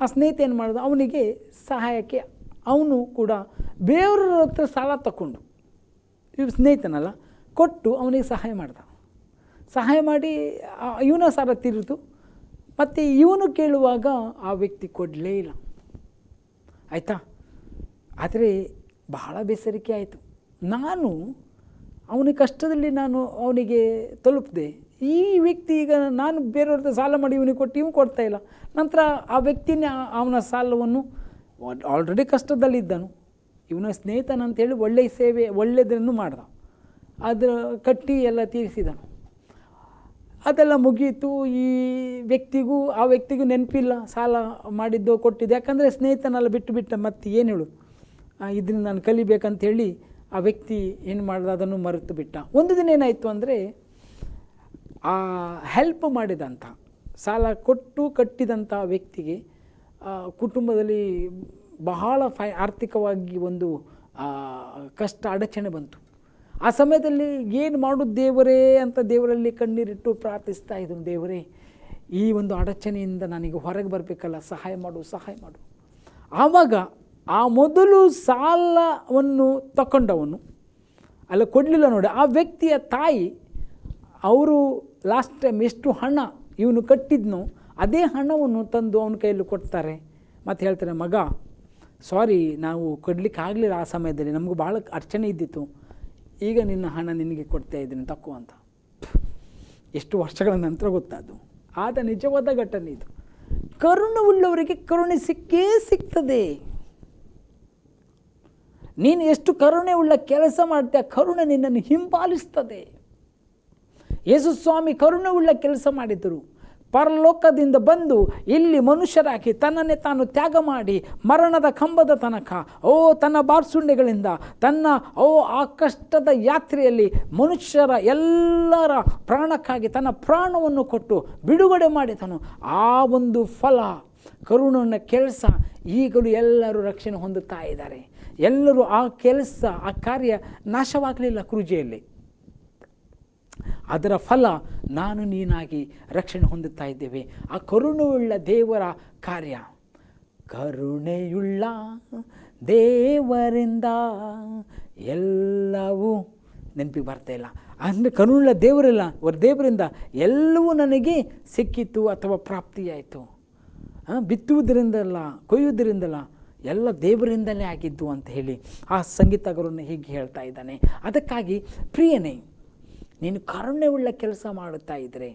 ಆ ಸ್ನೇಹಿತ ಏನು ಮಾಡಿದ, ಅವನಿಗೆ ಸಹಾಯಕ್ಕೆ ಅವನು ಕೂಡ ಬೇರೆಯವ್ರ ಹತ್ರ ಸಾಲ ತಗೊಂಡು ಇವ್ ಸ್ನೇಹಿತನಲ್ಲ ಕೊಟ್ಟು ಅವನಿಗೆ ಸಹಾಯ ಮಾಡ್ದ ಸಹಾಯ ಮಾಡಿ ಇವನ ಸಾಲ ತಿರುತು. ಮತ್ತು ಇವನು ಕೇಳುವಾಗ ಆ ವ್ಯಕ್ತಿ ಕೊಡಲೇ ಇಲ್ಲ. ಆಯಿತಾ? ಆದರೆ ಬಹಳ ಬೇಸರಿಕೆ ಆಯಿತು. ನಾನು ಅವನ ಕಷ್ಟದಲ್ಲಿ ನಾನು ಅವನಿಗೆ ತಲುಪಿದೆ. ಈ ವ್ಯಕ್ತಿ ಈಗ ನಾನು ಬೇರೆಯವ್ರದ್ದು ಸಾಲ ಮಾಡಿ ಇವನಿಗೆ ಕೊಟ್ಟು ಇವನು ಕೊಡ್ತಾ ಇಲ್ಲ. ನಂತರ ಆ ವ್ಯಕ್ತಿನೇ ಅವನ ಸಾಲವನ್ನು ಆಲ್ರೆಡಿ ಕಷ್ಟದಲ್ಲಿದ್ದನು. ಇವನ ಸ್ನೇಹಿತನಂತೇಳಿ ಒಳ್ಳೆಯ ಸೇವೆ, ಒಳ್ಳೆಯದನ್ನು ಮಾಡಿದ ಅದರ ಕಟ್ಟಿ ಎಲ್ಲ ತೀರಿಸಿದನು. ಅದೆಲ್ಲ ಮುಗೀತು. ಈ ವ್ಯಕ್ತಿಗೂ, ಆ ವ್ಯಕ್ತಿಗೂ ನೆನಪಿಲ್ಲ. ಸಾಲ ಮಾಡಿದ್ದು ಕೊಟ್ಟಿದ್ದು. ಯಾಕಂದರೆ ಸ್ನೇಹಿತನೆಲ್ಲ ಬಿಟ್ಟು ಬಿಟ್ಟ ಮತ್ತೆ ಏನು ಹೇಳು? ಇದನ್ನು ನಾನು ಕಲಿಬೇಕಂತ ಹೇಳಿ ಆ ವ್ಯಕ್ತಿ ಏನು ಮಾಡ್ದ? ಅದನ್ನು ಮರೆತು ಬಿಟ್ಟ. ಒಂದು ದಿನ ಏನಾಯಿತು ಅಂದರೆ, ಆ ಹೆಲ್ಪ್ ಮಾಡಿದಂಥ ಸಾಲ ಕೊಟ್ಟು ಕಟ್ಟಿದಂಥ ವ್ಯಕ್ತಿಗೆ ಕುಟುಂಬದಲ್ಲಿ ಬಹಳ ಫೈ ಆರ್ಥಿಕವಾಗಿ ಒಂದು ಕಷ್ಟ ಅಡಚಣೆ ಬಂತು. ಆ ಸಮಯದಲ್ಲಿ ಏನು ಮಾಡು ದೇವರೇ ಅಂತ ದೇವರಲ್ಲಿ ಕಣ್ಣೀರಿಟ್ಟು ಪ್ರಾರ್ಥಿಸ್ತಾ ಇದ್ದನು ದೇವರೇ, ಈ ಒಂದು ಅಡಚಣೆಯಿಂದ ನನಗೆ ಹೊರಗೆ ಬರಬೇಕಲ್ಲ, ಸಹಾಯ ಮಾಡು ಸಹಾಯ ಮಾಡು. ಆವಾಗ ಆ ಮೊದಲು ಸಾಲವನ್ನು ತಗೊಂಡವನು ಅಲ್ಲ ಕೊಡಲಿಲ್ಲ ನೋಡಿ, ಆ ವ್ಯಕ್ತಿಯ ತಾಯಿ, ಅವರು ಲಾಸ್ಟ್ ಟೈಮ್ ಎಷ್ಟು ಹಣ ಇವನು ಕಟ್ಟಿದ್ನೋ, ಅದೇ ಹಣವನ್ನು ತಂದು ಅವನ ಕೈಯಲ್ಲಿ ಕೊಡ್ತಾರೆ. ಮತ್ತು ಹೇಳ್ತಾರೆ, ಮಗ ಸಾರಿ ನಾವು ಕೊಡ್ಲಿಕ್ಕೆ ಆಗಲಿಲ್ಲ ಆ ಸಮಯದಲ್ಲಿ. ನಮಗೂ ಭಾಳ ಅಡಚಣೆ ಇದ್ದಿತ್ತು. ಈಗ ನಿನ್ನ ಹಣ ನಿನಗೆ ಕೊಡ್ತಾ ಇದ್ದೀನಿ, ತಕ್ಕು ಅಂತ. ಎಷ್ಟು ವರ್ಷಗಳ ನಂತರ ಗೊತ್ತಾದ್ದು ಆದ ನಿಜವಾದ ಘಟನೆ ಇದು. ಕರುಣೆ ಉಳ್ಳವರಿಗೆ ಕರುಣೆ ಸಿಕ್ಕೇ ಸಿಗ್ತದೆ. ನೀನು ಎಷ್ಟು ಕರುಣೆ ಉಳ್ಳ ಕೆಲಸ ಮಾಡ್ತೀಯ, ಕರುಣೆ ನಿನ್ನನ್ನು ಹಿಂಬಾಲಿಸ್ತದೆ. ಯೇಸುಸ್ವಾಮಿ ಕರುಣೆ ಉಳ್ಳ ಕೆಲಸ ಮಾಡಿದರು. ಪರಲೋಕದಿಂದ ಬಂದು ಇಲ್ಲಿ ಮನುಷ್ಯರಾಗಿ ತನ್ನನ್ನೇ ತಾನು ತ್ಯಾಗ ಮಾಡಿ ಮರಣದ ಕಂಬದ ತನಕ, ಓ ತನ್ನ ಬಾರ್ಸುಂಡೆಗಳಿಂದ, ತನ್ನ, ಓ ಆ ಕಷ್ಟದ ಯಾತ್ರೆಯಲ್ಲಿ ಮನುಷ್ಯರ ಎಲ್ಲರ ಪ್ರಾಣಕ್ಕಾಗಿ ತನ್ನ ಪ್ರಾಣವನ್ನು ಕೊಟ್ಟು ಬಿಡುಗಡೆ ಮಾಡಿದನು. ಆ ಒಂದು ಫಲ ಕರುಣನ ಕೆಲಸ ಈಗಲೂ ಎಲ್ಲರೂ ರಕ್ಷಣೆ ಹೊಂದುತ್ತಾ ಇದ್ದಾರೆ. ಎಲ್ಲರೂ ಆ ಕೆಲಸ, ಆ ಕಾರ್ಯ ನಾಶವಾಗಲಿಲ್ಲ ಕ್ರೂಜೆಯಲ್ಲಿ. ಅದರ ಫಲ ನಾನು ನೀನಾಗಿ ರಕ್ಷಣೆ ಹೊಂದುತ್ತಾ ಇದ್ದೇವೆ. ಆ ಕರುಣೆಯುಳ್ಳ ದೇವರ ಕಾರ್ಯ. ಕರುಣೆಯುಳ್ಳ ದೇವರಿಂದ ಎಲ್ಲವೂ ನೆನಪಿಗೆ ಬರ್ತಾ ಇಲ್ಲ. ಅಂದರೆ ಕರುಣುಳ್ಳ ದೇವರಿಲ್ಲ, ಅವರ ದೇವರಿಂದ ಎಲ್ಲವೂ ನನಗೆ ಸಿಕ್ಕಿತು ಅಥವಾ ಪ್ರಾಪ್ತಿಯಾಯಿತು. ಬಿತ್ತುವುದರಿಂದಲ್ಲ, ಕೊಯ್ಯುವುದರಿಂದಲ್ಲ, ಎಲ್ಲ ದೇವರಿಂದಲೇ ಆಗಿದ್ದು ಅಂತ ಹೇಳಿ ಆ ಸಂಗೀತಗಾರನ್ನು ಹೀಗೆ ಹೇಳ್ತಾ ಇದ್ದಾನೆ. ಅದಕ್ಕಾಗಿ ಪ್ರಿಯನೇ ನೀನು ಕರುಣೆ ಉಳ್ಳ ಕೆಲಸ ಮಾಡುತ್ತಾ ಇದ್ದರೆ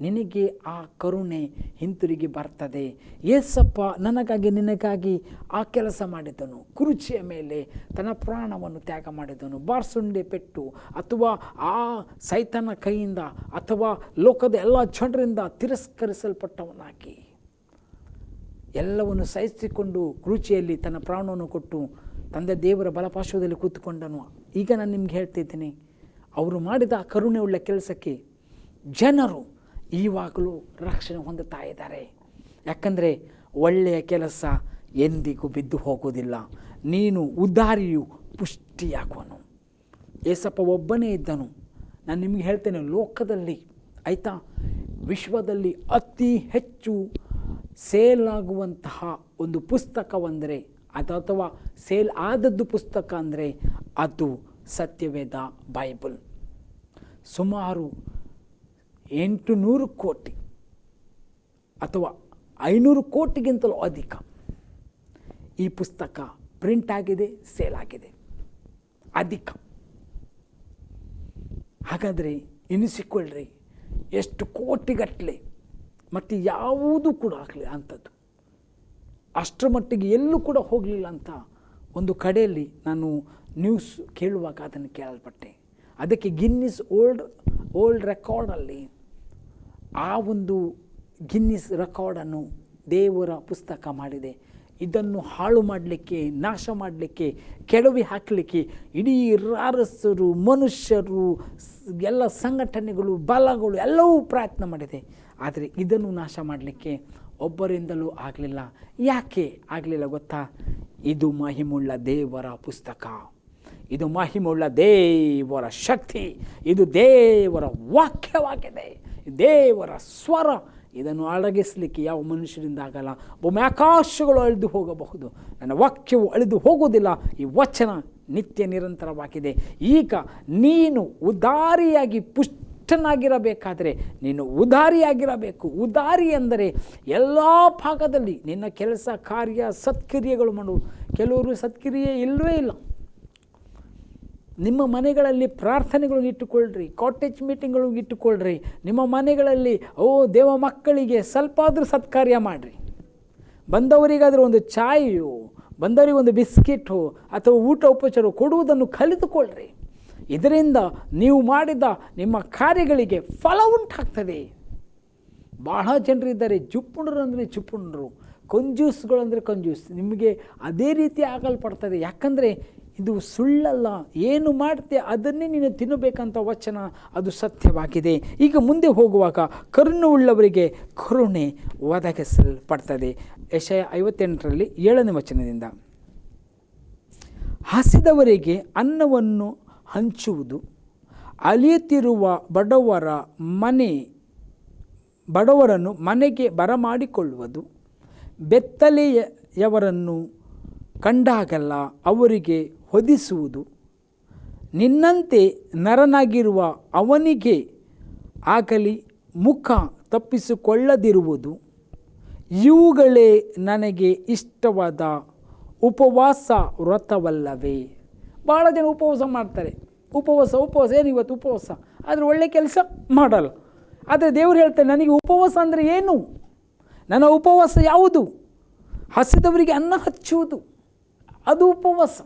ನಿನಗೆ ಆ ಕರುಣೆ ಹಿಂತಿರುಗಿ ಬರ್ತದೆ. ಏಸಪ್ಪ ನನಗಾಗಿ ನಿನಗಾಗಿ ಆ ಕೆಲಸ ಮಾಡಿದನು. ಕುರುಚಿಯ ಮೇಲೆ ತನ್ನ ಪ್ರಾಣವನ್ನು ತ್ಯಾಗ ಮಾಡಿದನು. ಬಾರ್ಸುಂಡೆ ಪೆಟ್ಟು ಅಥವಾ ಆ ಸೈತನ ಕೈಯಿಂದ ಅಥವಾ ಲೋಕದ ಎಲ್ಲ ಜನರಿಂದ ತಿರಸ್ಕರಿಸಲ್ಪಟ್ಟವನಾಗಿ. ಎಲ್ಲವನ್ನು ಸಹಿಸಿಕೊಂಡು ಕುರುಚಿಯಲ್ಲಿ ತನ್ನ ಪ್ರಾಣವನ್ನು ಕೊಟ್ಟು ತಂದೆ ದೇವರ ಬಲಪಾರ್ಶ್ವದಲ್ಲಿ ಕೂತ್ಕೊಂಡನು. ಈಗ ನಾನು ನಿಮ್ಗೆ ಹೇಳ್ತಿದ್ದೀನಿ ಅವರು ಮಾಡಿದ ಕರುಣೆ ಉಳ್ಳ ಕೆಲಸಕ್ಕೆ ಜನರು ಈವಾಗಲೂ ರಕ್ಷಣೆ ಹೊಂದುತ್ತಾ ಇದ್ದಾರೆ. ಯಾಕಂದರೆ ಒಳ್ಳೆಯ ಕೆಲಸ ಎಂದಿಗೂ ಬಿದ್ದು ಹೋಗುವುದಿಲ್ಲ. ನೀನು ಉದಾರಿಯು ಪುಷ್ಟಿಯಾಗುವನು. ಏಸಪ್ಪ ಒಬ್ಬನೇ ಇದ್ದನು. ನಾನು ನಿಮಗೆ ಹೇಳ್ತೇನೆ, ಲೋಕದಲ್ಲಿ ಆಯಿತಾ? ವಿಶ್ವದಲ್ಲಿ ಅತಿ ಹೆಚ್ಚು ಸೇಲ್ ಆಗುವಂತಹ ಒಂದು ಪುಸ್ತಕವೆಂದರೆ ಅದು ಅಥವಾ ಸೇಲ್ ಆದದ್ದು ಪುಸ್ತಕ ಅಂದರೆ ಅದು ಸತ್ಯವೇದ ಬೈಬಲ್. ಸುಮಾರು ಎಂಟು ನೂರು ಕೋಟಿ ಅಥವಾ ಐನೂರು ಕೋಟಿಗಿಂತಲೂ ಅಧಿಕ ಈ ಪುಸ್ತಕ ಪ್ರಿಂಟ್ ಆಗಿದೆ, ಸೇಲ್ ಆಗಿದೆ. ಅಧಿಕ. ಹಾಗಾದರೆ ಎನಿಸಿಕೊಳ್ಳ್ರಿ, ಎಷ್ಟು ಕೋಟಿಗಟ್ಟಲೆ ಮತ್ತು ಯಾವುದೂ ಕೂಡ ಆಗಲಿ ಅಂಥದ್ದು. ಅಷ್ಟರ ಮಟ್ಟಿಗೆ ಎಲ್ಲೂ ಕೂಡ ಹೋಗಲಿಲ್ಲ ಅಂತ ಒಂದು ಕಡೆಯಲ್ಲಿ ನಾನು ನ್ಯೂಸ್ ಕೇಳುವಾಗ ಅದನ್ನು ಕೇಳಲ್ಪಟ್ಟೆ. ಅದಕ್ಕೆ ಗಿನ್ನಿಸ್ ಓಲ್ಡ್ ಓಲ್ಡ್ ರೆಕಾರ್ಡಲ್ಲಿ ಆ ಒಂದು ಗಿನ್ನಿಸ್ ರೆಕಾರ್ಡನ್ನು ದೇವರ ಪುಸ್ತಕ ಮಾಡಿದೆ. ಇದನ್ನು ಹಾಳು ಮಾಡಲಿಕ್ಕೆ, ನಾಶ ಮಾಡಲಿಕ್ಕೆ, ಕೆಡವಿ ಹಾಕಲಿಕ್ಕೆ ಇಡೀ ರಾರಸರು ಮನುಷ್ಯರು, ಎಲ್ಲ ಸಂಘಟನೆಗಳು, ಬಲಗಳು ಎಲ್ಲವೂ ಪ್ರಯತ್ನ ಮಾಡಿದೆ. ಆದರೆ ಇದನ್ನು ನಾಶ ಮಾಡಲಿಕ್ಕೆ ಒಬ್ಬರಿಂದಲೂ ಆಗಲಿಲ್ಲ. ಯಾಕೆ ಆಗಲಿಲ್ಲ ಗೊತ್ತಾ? ಇದು ಮಹಿಮುಳ್ಳ ದೇವರ ಪುಸ್ತಕ. ಇದು ಮಹಿಮುಳ್ಳ ದೇವರ ಶಕ್ತಿ, ಇದು ದೇವರ ವಾಕ್ಯವಾಗಿದೆ ದೇವರ ಸ್ವರ. ಇದನ್ನು ಅಡಗಿಸಲಿಕ್ಕೆ ಯಾವ ಮನುಷ್ಯರಿಂದ ಆಗಲ್ಲ. ಒಮ್ಮೆ ಆಕಾಶಗಳು ಅಳಿದು ಹೋಗಬಹುದು. ನನ್ನ ವಾಕ್ಯವು ಅಳಿದು ಹೋಗುವುದಿಲ್ಲ. ಈ ವಚನ ನಿತ್ಯ ನಿರಂತರವಾಗಿದೆ. ಈಗ ನೀನು ಉದಾರಿಯಾಗಿ ಪುಷ್ಟನಾಗಿರಬೇಕಾದರೆ, ನೀನು ಉದಾರಿಯಾಗಿರಬೇಕು. ಉದಾರಿ ಎಂದರೆ ಎಲ್ಲ ಭಾಗದಲ್ಲಿ ನಿನ್ನ ಕೆಲಸ, ಕಾರ್ಯ, ಸತ್ಕ್ರಿಯೆಗಳು ಮಾಡು ಕೆಲವರು ಸತ್ಕ್ರಿಯೆ ಇಲ್ಲವೇ ಇಲ್ಲ. ನಿಮ್ಮ ಮನೆಗಳಲ್ಲಿ ಪ್ರಾರ್ಥನೆಗಳಿಗೆ ಇಟ್ಟುಕೊಳ್ಳ್ರಿ ಕಾಟೇಜ್ ಮೀಟಿಂಗ್ಗಳು ಇಟ್ಟುಕೊಳ್ಳ್ರಿ, ನಿಮ್ಮ ಮನೆಗಳಲ್ಲಿ, ಓ ದೇವ ಮಕ್ಕಳಿಗೆ ಸ್ವಲ್ಪ ಆದರೂ ಸತ್ಕಾರ್ಯ ಮಾಡಿರಿ. ಬಂದವರಿಗಾದರೂ ಒಂದು ಚಾಯು, ಬಂದವರಿಗೆ ಒಂದು ಬಿಸ್ಕಿಟು ಅಥವಾ ಊಟ ಉಪಚಾರ ಕೊಡುವುದನ್ನು ಕಲಿತುಕೊಳ್ಳ್ರಿ. ಇದರಿಂದ ನೀವು ಮಾಡಿದ ನಿಮ್ಮ ಕಾರ್ಯಗಳಿಗೆ ಫಲ ಉಂಟಾಗ್ತದೆ. ಬಹಳ ಜನರಿದ್ದಾರೆ ಜುಪ್ಪುಣರು ಅಂದರೆ ಜುಪ್ಪುಣರು ಕಂಜೂಸ್ಗಳು ಅಂದರೆ ಕಂಜೂಸ್ ನಿಮಗೆ ಅದೇ ರೀತಿ ಆಗಲ್ಪಡ್ತದೆ. ಯಾಕಂದರೆ ಇದು ಸುಳ್ಳಲ್ಲ, ಏನು ಮಾಡ್ತೆ ಅದನ್ನೇ ನೀನು ತಿನ್ನಬೇಕಂತ ವಚನ, ಅದು ಸತ್ಯವಾಗಿದೆ. ಈಗ ಮುಂದೆ ಹೋಗುವಾಗ ಕರುಣೆ ಉಳ್ಳವರಿಗೆ ಕರುಣೆ ಒದಗಿಸಲ್ಪಡ್ತದೆ. ಯಶಯ ಐವತ್ತೆಂಟರಲ್ಲಿ ಏಳನೇ ವಚನದಿಂದ. ಹಸಿದವರಿಗೆ ಅನ್ನವನ್ನು ಹಂಚುವುದು, ಅಲಿಯುತ್ತಿರುವ ಬಡವರ ಮನೆ, ಬಡವರನ್ನು ಮನೆಗೆ ಬರಮಾಡಿಕೊಳ್ಳುವುದು, ಬೆತ್ತಲೆಯವರನ್ನು ಕಂಡಾಗಲ್ಲ, ಅವರಿಗೆ ಹೊದಿಸುವುದು. ನಿನ್ನಂತೆ ನರನಾಗಿರುವ ಅವನಿಗೆ ಆಗಲಿ ಮುಖ ತಪ್ಪಿಸಿಕೊಳ್ಳದಿರುವುದು. ಇವುಗಳೇ ನನಗೆ ಇಷ್ಟವಾದ ಉಪವಾಸ ವ್ರತವಲ್ಲವೇ. ಭಾಳ ಜನ ಉಪವಾಸ ಮಾಡ್ತಾರೆ. ಉಪವಾಸ ಉಪವಾಸ, ಏನು ಇವತ್ತು ಉಪವಾಸ? ಆದರೆ ಒಳ್ಳೆ ಕೆಲಸ ಮಾಡಲ್ಲ. ಆದರೆ ದೇವರು ಹೇಳ್ತಾರೆ, ನನಗೆ ಉಪವಾಸ ಅಂದರೆ ಏನು? ನನ್ನ ಉಪವಾಸ ಯಾವುದು? ಹಸಿದವರಿಗೆ ಅನ್ನ ಹಚ್ಚುವುದು. ಅದು ಉಪವಾಸ.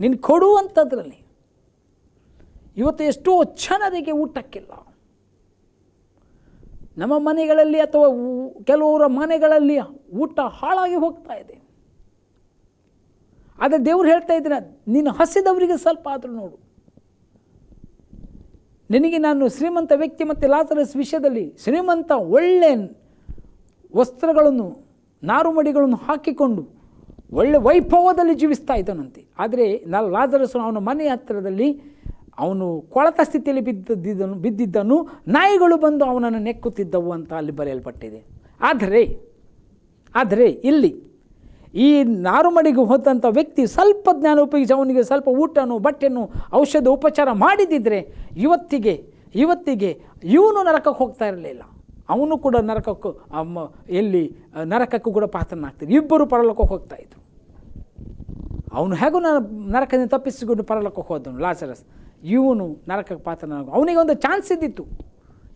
ನೀನು ಕೊಡುವಂಥದ್ರಲ್ಲಿ ಇವತ್ತು ಎಷ್ಟೋ ಜನರಿಗೆ ಊಟಕ್ಕಿಲ್ಲ. ನಮ್ಮ ಮನೆಗಳಲ್ಲಿ ಅಥವಾ ಕೆಲವರ ಮನೆಗಳಲ್ಲಿ ಊಟ ಹಾಳಾಗಿ ಹೋಗ್ತಾ ಇದೆ. ಆದರೆ ದೇವ್ರು ಹೇಳ್ತಾ ಇದ್ದೀನ, ನೀನು ಹಸಿದವರಿಗೆ ಸ್ವಲ್ಪ ಆದರೂ ನೋಡು. ನಿನಗೆ ನಾನು ಶ್ರೀಮಂತ ವ್ಯಕ್ತಿ ಮತ್ತು ಲಾಸರಸ್ ವಿಷಯದಲ್ಲಿ ಶ್ರೀಮಂತ ಒಳ್ಳೆ ವಸ್ತ್ರಗಳನ್ನು, ನಾರುಮಡಿಗಳನ್ನು ಹಾಕಿಕೊಂಡು ಒಳ್ಳೆ ವೈಭವದಲ್ಲಿ ಜೀವಿಸ್ತಾ ಇದ್ದಾನಂತೆ. ಆದರೆ ನಾ ಲಾಜರಸ್ ಅವನ ಮನೆ ಹತ್ತಿರದಲ್ಲಿ ಅವನು ಕೊಳತ ಸ್ಥಿತಿಯಲ್ಲಿ ಬಿದ್ದಿದ್ದನು ಬಿದ್ದಿದ್ದನು, ನಾಯಿಗಳು ಬಂದು ಅವನನ್ನು ನೆಕ್ಕುತ್ತಿದ್ದವು ಅಂತ ಅಲ್ಲಿ ಬರೆಯಲ್ಪಟ್ಟಿದೆ. ಆದರೆ ಆದರೆ ಇಲ್ಲಿ ಈ ನಾರುಮಡಿಗೆ ಹೋದಂಥ ವ್ಯಕ್ತಿ ಸ್ವಲ್ಪ ಜ್ಞಾನ ಉಪಯೋಗಿಸಿ ಅವನಿಗೆ ಸ್ವಲ್ಪ ಊಟನೂ, ಬಟ್ಟೆನು, ಔಷಧ ಉಪಚಾರ ಮಾಡಿದಿದ್ದರೆ ಇವತ್ತಿಗೆ ಇವತ್ತಿಗೆ ಇವನು ನರಕಕ್ಕೆ ಹೋಗ್ತಾ ಇರಲಿಲ್ಲ. ಅವನು ಕೂಡ ನರಕಕ್ಕೂ ಎಲ್ಲಿ ನರಕಕ್ಕೂ ಕೂಡ ಪಾತ್ರನಾಗ್ತಾರೆ ಇಬ್ಬರು ಪರಲೋಕಕ್ಕೆ ಹೋಗ್ತಾ ಇದ್ರು. ಅವನು ಹೇಗೂ ನಾನು ನರಕದಿಂದ ತಪ್ಪಿಸಿಕೊಂಡು ಪರಲಕ್ಕೆ ಹೋದನು ಲಾಸರಸ್ ಇವನು ನರಕಕ್ಕೆ ಪಾತ್ರನಾಗ ಅವನಿಗೆ ಒಂದು ಚಾನ್ಸ್ ಇದ್ದಿತ್ತು.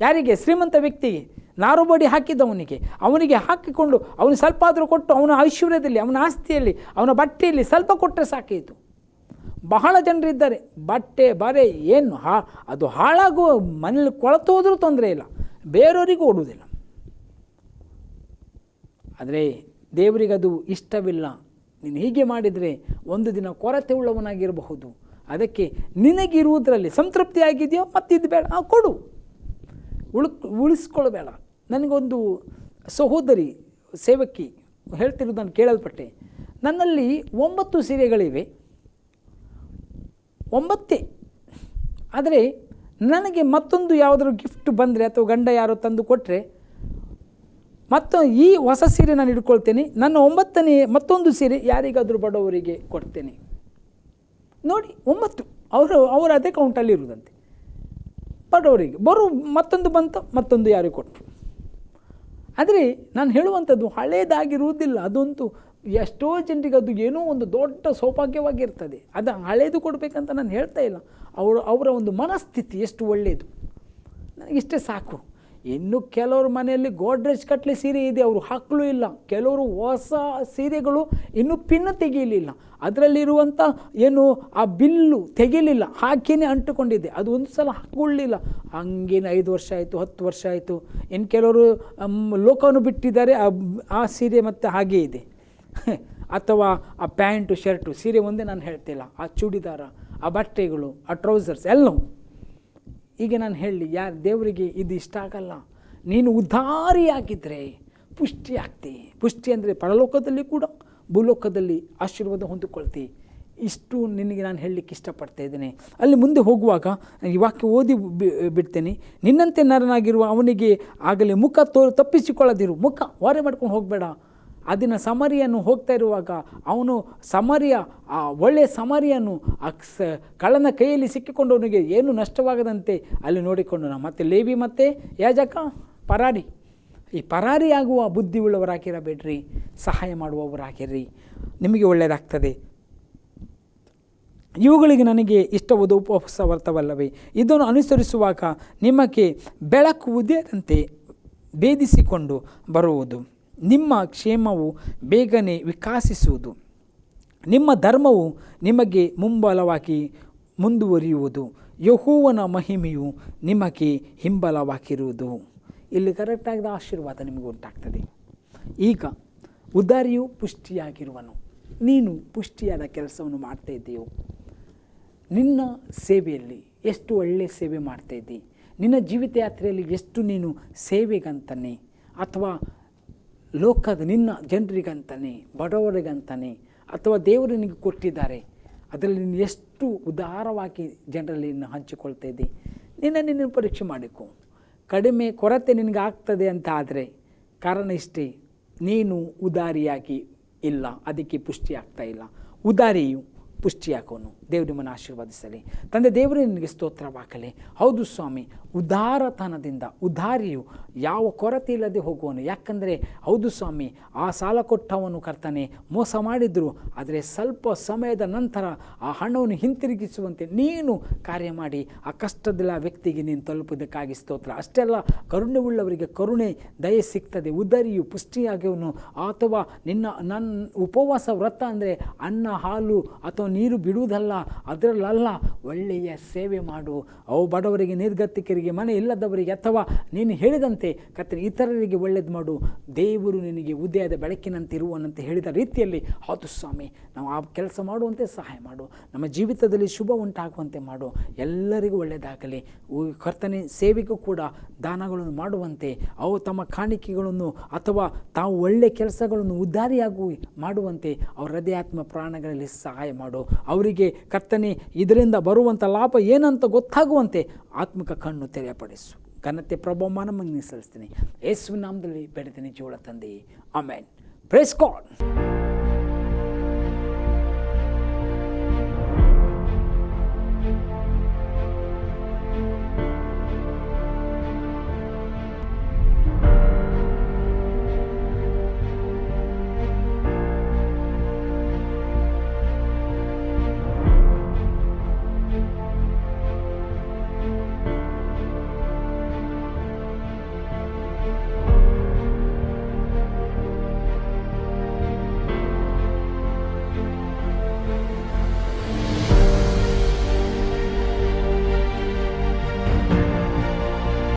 ಯಾರಿಗೆ? ಶ್ರೀಮಂತ ವ್ಯಕ್ತಿಗೆ. ನಾರುಬಡಿ ಹಾಕಿದ್ದವನಿಗೆ. ಅವನಿಗೆ ಹಾಕಿಕೊಂಡು ಅವನು ಸ್ವಲ್ಪ ಆದರೂ ಕೊಟ್ಟು ಅವನ ಐಶ್ವರ್ಯದಲ್ಲಿ, ಅವನ ಆಸ್ತಿಯಲ್ಲಿ, ಅವನ ಬಟ್ಟೆಯಲ್ಲಿ ಸ್ವಲ್ಪ ಕೊಟ್ಟರೆ ಸಾಕಿತ್ತು ಬಹಳ ಜನರಿದ್ದಾರೆ. ಬಟ್ಟೆ, ಬರೆ, ಏನು ಹಾ, ಅದು ಹಾಳಾಗುವ ಮನೇಲಿ ಕೊಳತೋದ್ರೂ ತೊಂದರೆ ಇಲ್ಲ. ಬೇರೆಯವರಿಗೂ ಓಡುವುದಿಲ್ಲ. ಆದರೆ ದೇವರಿಗದು ಇಷ್ಟವಿಲ್ಲ. ನೀನು ಹೀಗೆ ಮಾಡಿದರೆ ಒಂದು ದಿನ ಕೊರತೆ ಉಳ್ಳವನಾಗಿರಬಹುದು. ಅದಕ್ಕೆ ನಿನಗಿರುವುದರಲ್ಲಿ ಸಂತೃಪ್ತಿ ಆಗಿದೆಯೋ ಮತ್ತಿದ್ದು ಬೇಡ. ಆ, ಕೊಡು. ಉಳುಕ್ ಉಳಿಸ್ಕೊಳ್ಬೇಡ ನನಗೊಂದು ಸಹೋದರಿ ಸೇವಕಿ ಹೇಳ್ತಿರೋದನ್ನು ಕೇಳಲ್ಪಟ್ಟೆ. ನನ್ನಲ್ಲಿ ಒಂಬತ್ತು ಸೀರೆಗಳಿವೆ. ಒಂಬತ್ತೇ. ಆದರೆ ನನಗೆ ಮತ್ತೊಂದು ಯಾವುದಾದ್ರು ಗಿಫ್ಟ್ ಬಂದರೆ ಅಥವಾ ಗಂಡ ಯಾರೋ ತಂದು ಕೊಟ್ಟರೆ ಮತ್ತು ಈ ಹೊಸ ಸೀರೆ ನಾನು ಇಟ್ಕೊಳ್ತೇನೆ ನನ್ನ ಒಂಬತ್ತನೇ ಮತ್ತೊಂದು ಸೀರೆ ಯಾರಿಗಾದರೂ ಬಡವರಿಗೆ ಕೊಡ್ತೇನೆ. ನೋಡಿ, ಒಂಬತ್ತು. ಅವರು ಅವರು ಅದೇ ಕೌಂಟಲ್ಲಿ ಇರುವುದಂತೆ. ಬಡವರಿಗೆ. ಬರು ಮತ್ತೊಂದು ಬಂತು, ಮತ್ತೊಂದು ಯಾರಿಗೆ ಕೊಟ್ಟರು ಆದರೆ ನಾನು ಹೇಳುವಂಥದ್ದು ಹಳೇದಾಗಿರುವುದಿಲ್ಲ. ಅದಂತೂ ಎಷ್ಟೋ ಜನರಿಗೆ ಅದು ಏನೋ ಒಂದು ದೊಡ್ಡ ಸೌಭಾಗ್ಯವಾಗಿರ್ತದೆ. ಅದು ಹಳೇದು ಕೊಡಬೇಕಂತ ನಾನು ಹೇಳ್ತಾ ಇಲ್ಲ. ಅವರು, ಅವರ ಒಂದು ಮನಸ್ಥಿತಿ ಎಷ್ಟು ಒಳ್ಳೆಯದು. ನನಗಿಷ್ಟೇ ಸಾಕು. ಇನ್ನು ಕೆಲವ್ರ ಮನೆಯಲ್ಲಿ ಗೋಡ್ರೇಜ್ ಕಟ್ಲಿ ಸೀರೆ ಇದೆ, ಅವರು ಹಾಕಲೂ ಇಲ್ಲ. ಕೆಲವರು ಹೊಸ ಸೀರೆಗಳು ಇನ್ನೂ ಪಿನ್ನು ತೆಗೀಲಿಲ್ಲ. ಅದರಲ್ಲಿರುವಂಥ ಏನು ಆ ಬಿಲ್ಲು ತೆಗೀಲಿಲ್ಲ, ಹಾಕಿನೇ ಅಂಟುಕೊಂಡಿದೆ ಅದು ಒಂದು ಸಲ ಹಾಕೊಳ್ಳಿಲ್ಲ ಹಂಗೇನು ಐದು ವರ್ಷ ಆಯಿತು, ಹತ್ತು ವರ್ಷ ಆಯಿತು. ಇನ್ನು ಕೆಲವರು ಲೋಕವನ್ನು ಬಿಟ್ಟಿದ್ದಾರೆ ಆ ಸೀರೆ ಮತ್ತು ಹಾಗೇ ಇದೆ. ಅಥವಾ ಆ ಪ್ಯಾಂಟು, ಶರ್ಟು, ಸೀರೆ ಒಂದೇ ನಾನು ಹೇಳ್ತಿಲ್ಲ. ಆ ಚೂಡಿದಾರ, ಆ ಬಟ್ಟೆಗಳು, ಆ ಟ್ರೌಸರ್ಸ್ ಎಲ್ಲವೂ. ಈಗ ನಾನು ಹೇಳಿ ಯಾರು ದೇವರಿಗೆ ಇದು ಇಷ್ಟ ಆಗಲ್ಲ. ನೀನು ಉದ್ಧಾರಿಯಾಗಿದ್ದರೆ ಪುಷ್ಟಿ ಆಗ್ತಿ. ಪುಷ್ಟಿ ಅಂದರೆ ಪರಲೋಕದಲ್ಲಿ ಕೂಡ ಭೂಲೋಕದಲ್ಲಿ ಆಶೀರ್ವಾದ ಹೊಂದಿಕೊಳ್ತಿ. ಇಷ್ಟು ನಿನಗೆ ನಾನು ಹೇಳಲಿಕ್ಕೆ ಇಷ್ಟಪಡ್ತಾ ಇದ್ದೇನೆ. ಅಲ್ಲಿ ಮುಂದೆ ಹೋಗುವಾಗ ಈ ವಾಕ್ಯ ಓದಿ ಬಿಡ್ತೇನೆ. ನಿನ್ನಂತೆ ನರನಾಗಿರುವ ಅವನಿಗೆ ಆಗಲೇ ಮುಖ ತೋ ತಪ್ಪಿಸಿಕೊಳ್ಳದಿರು. ಮುಖ ವಾರೆ ಮಾಡ್ಕೊಂಡು ಹೋಗಬೇಡ. ಆ ದಿನ ಸಮರಿಯನ್ನು ಹೋಗ್ತಾ ಇರುವಾಗ ಅವನು ಸಮರಿಯ, ಆ ಒಳ್ಳೆಯ ಸಮರಿಯನ್ನು ಆ ಕಳ್ಳನ ಕೈಯಲ್ಲಿ ಸಿಕ್ಕಿಕೊಂಡವನಿಗೆ ಏನು ನಷ್ಟವಾಗದಂತೆ ಅಲ್ಲಿ ನೋಡಿಕೊಂಡು ನಾವು. ಮತ್ತು ಲೇಬಿ ಮತ್ತು ಯಾಜಕ? ಪರಾರಿ. ಈ ಪರಾರಿಯಾಗುವ ಬುದ್ಧಿ ಉಳ್ಳವರಾಗಿರಬೇಡ್ರಿ ಸಹಾಯ ಮಾಡುವವರಾಗಿರ್ರಿ, ನಿಮಗೆ ಒಳ್ಳೆಯದಾಗ್ತದೆ. ಇವುಗಳಿಗೆ ನನಗೆ ಇಷ್ಟವಾದ ಉಪವಾಸ ವರ್ತವಲ್ಲವೇ. ಇದನ್ನು ಅನುಸರಿಸುವಾಗ ನಿಮಗೆ ಬೆಳಕು ಉದಯದಂತೆ ಭೇದಿಸಿಕೊಂಡು ಬರುವುದು. ನಿಮ್ಮ ಕ್ಷೇಮವು ಬೇಗನೆ ವಿಕಾಸಿಸುವುದು. ನಿಮ್ಮ ಧರ್ಮವು ನಿಮಗೆ ಮುಂಬಲವಾಗಿ ಮುಂದುವರಿಯುವುದು. ಯಹೋವನ ಮಹಿಮೆಯು ನಿಮಗೆ ಹಿಂಬಲವಾಗಿರುವುದು. ಇಲ್ಲಿ ಕರೆಕ್ಟಾಗಿದ್ದ ಆಶೀರ್ವಾದ ನಿಮಗೆ ಉಂಟಾಗ್ತದೆ. ಈಗ ಉದಾರಿಯು ಪುಷ್ಟಿಯಾಗಿರುವನು. ನೀನು ಪುಷ್ಟಿಯಾದ ಕೆಲಸವನ್ನು ಮಾಡ್ತಾ ಇದ್ದೀಯೋ? ನಿನ್ನ ಸೇವೆಯಲ್ಲಿ ಎಷ್ಟು ಒಳ್ಳೆಯ ಸೇವೆ ಮಾಡ್ತಾ ಇದ್ದೀ? ನಿನ್ನ ಜೀವಿತ ಯಾತ್ರೆಯಲ್ಲಿ ಎಷ್ಟು ನೀನು ಸೇವೆಗಂತಾನೆ? ಅಥವಾ ಲೋಕದ ನಿನ್ನ ಜನರಿಗಂತಾನೆ, ಬಡವರಿಗಂತಾನೆ, ಅಥವಾ ದೇವರು ನಿನಗೆ ಕೊಟ್ಟಿದ್ದಾರೆ, ಅದರಲ್ಲಿ ನೀನು ಎಷ್ಟು ಉದಾರವಾಗಿ ಜನರಲ್ಲಿ ನೀನು ಹಂಚಿಕೊಳ್ತಾ ಇದ್ದಿ, ನಿನ್ನ ನಿನ್ನ ಪರೀಕ್ಷೆ ಮಾಡಿಕೊ. ಕಡಿಮೆ ಕೊರತೆ ನಿನಗೆ ಆಗ್ತದೆ ಅಂತ ಆದರೆ ಕಾರಣ ಇಷ್ಟೇ, ನೀನು ಉದಾರಿಯಾಗಿ ಇಲ್ಲ, ಅದಕ್ಕೆ ಪುಷ್ಟಿ ಆಗ್ತಾ ಇಲ್ಲ. ಉದಾರಿಯು ಪುಷ್ಟಿಯಾಗೋನು. ದೇವರು ನಿಮ್ಮನ್ನು ಆಶೀರ್ವಾದಿಸಲಿ. ತಂದೆ ದೇವರು, ನಿನಗೆ ಸ್ತೋತ್ರವಾಗಲಿ. ಹೌದು ಸ್ವಾಮಿ, ಉದಾರತನದಿಂದ, ಉದಾರಿಯು ಯಾವ ಕೊರತೆ ಇಲ್ಲದೆ ಹೋಗುವನು. ಯಾಕಂದರೆ, ಹೌದು ಸ್ವಾಮಿ, ಆ ಸಾಲ ಕೊಟ್ಟವನು ಕರ್ತನೆ, ಮೋಸ ಮಾಡಿದ್ರು, ಆದರೆ ಸ್ವಲ್ಪ ಸಮಯದ ನಂತರ ಆ ಹಣವನ್ನು ಹಿಂತಿರುಗಿಸುವಂತೆ ನೀನು ಕಾರ್ಯ ಮಾಡಿ. ಆ ಕಷ್ಟದಲ್ಲ ವ್ಯಕ್ತಿಗೆ ನೀನು ತಲುಪುವುದಕ್ಕಾಗಿ ಸ್ತೋತ್ರ. ಅಷ್ಟೆಲ್ಲ ಕರುಣೆ ಉಳ್ಳವರಿಗೆ ಕರುಣೆ, ದಯೆ ಸಿಗ್ತದೆ. ಉದರಿಯು ಪುಷ್ಟಿಯಾಗಿವನು. ಅಥವಾ ನಿನ್ನ, ನನ್ನ ಉಪವಾಸ ವ್ರತ ಅಂದರೆ ಅನ್ನ, ಹಾಲು ಅಥವಾ ನೀರು ಬಿಡುವುದಲ್ಲ. ಅದರಲ್ಲಲ್ಲ ಒಳ್ಳೆಯ ಸೇವೆ ಮಾಡು. ಅವು ಬಡವರಿಗೆ, ನಿರ್ಗತಿಕರಿಗೆ, ಮನೆ ಇಲ್ಲದವರಿಗೆ ಅಥವಾ ನೀನು ಹೇಳಿದಂತೆ ಕತ್ತರಿ ಇತರರಿಗೆ ಒಳ್ಳೇದು ಮಾಡು. ದೇವರು ನಿನಗೆ ಉದಯದ ಬೆಳಕಿನಂತೆ ಇರುವನಂತೆ ಹೇಳಿದ ರೀತಿಯಲ್ಲಿ, ಹೌದು ಸ್ವಾಮಿ, ನಾವು ಆ ಕೆಲಸ ಮಾಡುವಂತೆ ಸಹಾಯ ಮಾಡು. ನಮ್ಮ ಜೀವಿತದಲ್ಲಿ ಶುಭ ಉಂಟಾಗುವಂತೆ ಮಾಡು. ಎಲ್ಲರಿಗೂ ಒಳ್ಳೆಯದಾಗಲಿ ಕರ್ತನೆ ಸೇವೆಗೂ ಕೂಡ ದಾನಗಳನ್ನು ಮಾಡುವಂತೆ, ಅವು ತಮ್ಮ ಕಾಣಿಕೆಗಳನ್ನು ಅಥವಾ ತಾವು ಒಳ್ಳೆಯ ಕೆಲಸಗಳನ್ನು ಉದ್ದಾರಿಯಾಗಿ ಮಾಡುವಂತೆ, ಅವರ ಹೃದಯಾತ್ಮ ಪ್ರಾಣಗಳಲ್ಲಿ ಸಹಾಯ ಮಾಡು. ಅವರಿಗೆ ಕರ್ತನೆ, ಇದರಿಂದ ಬರುವಂಥ ಲಾಭ ಏನಂತ ಗೊತ್ತಾಗುವಂತೆ ಆತ್ಮಿಕ ಕಣ್ಣು ತೆರೆಯಪಡಿಸು. ಘನತೆ ಪ್ರಭಾವಮಾನ ಮಂಗಿ ಸಲ್ಲಿಸ್ತೀನಿ ಯೇಸುವಿನ ನಾಮದಲ್ಲಿ ಬೆಳೆದಿನಿ ಜೋಳ ತಂದೆ. ಆಮೇನ್. ಪ್ರೇಸ್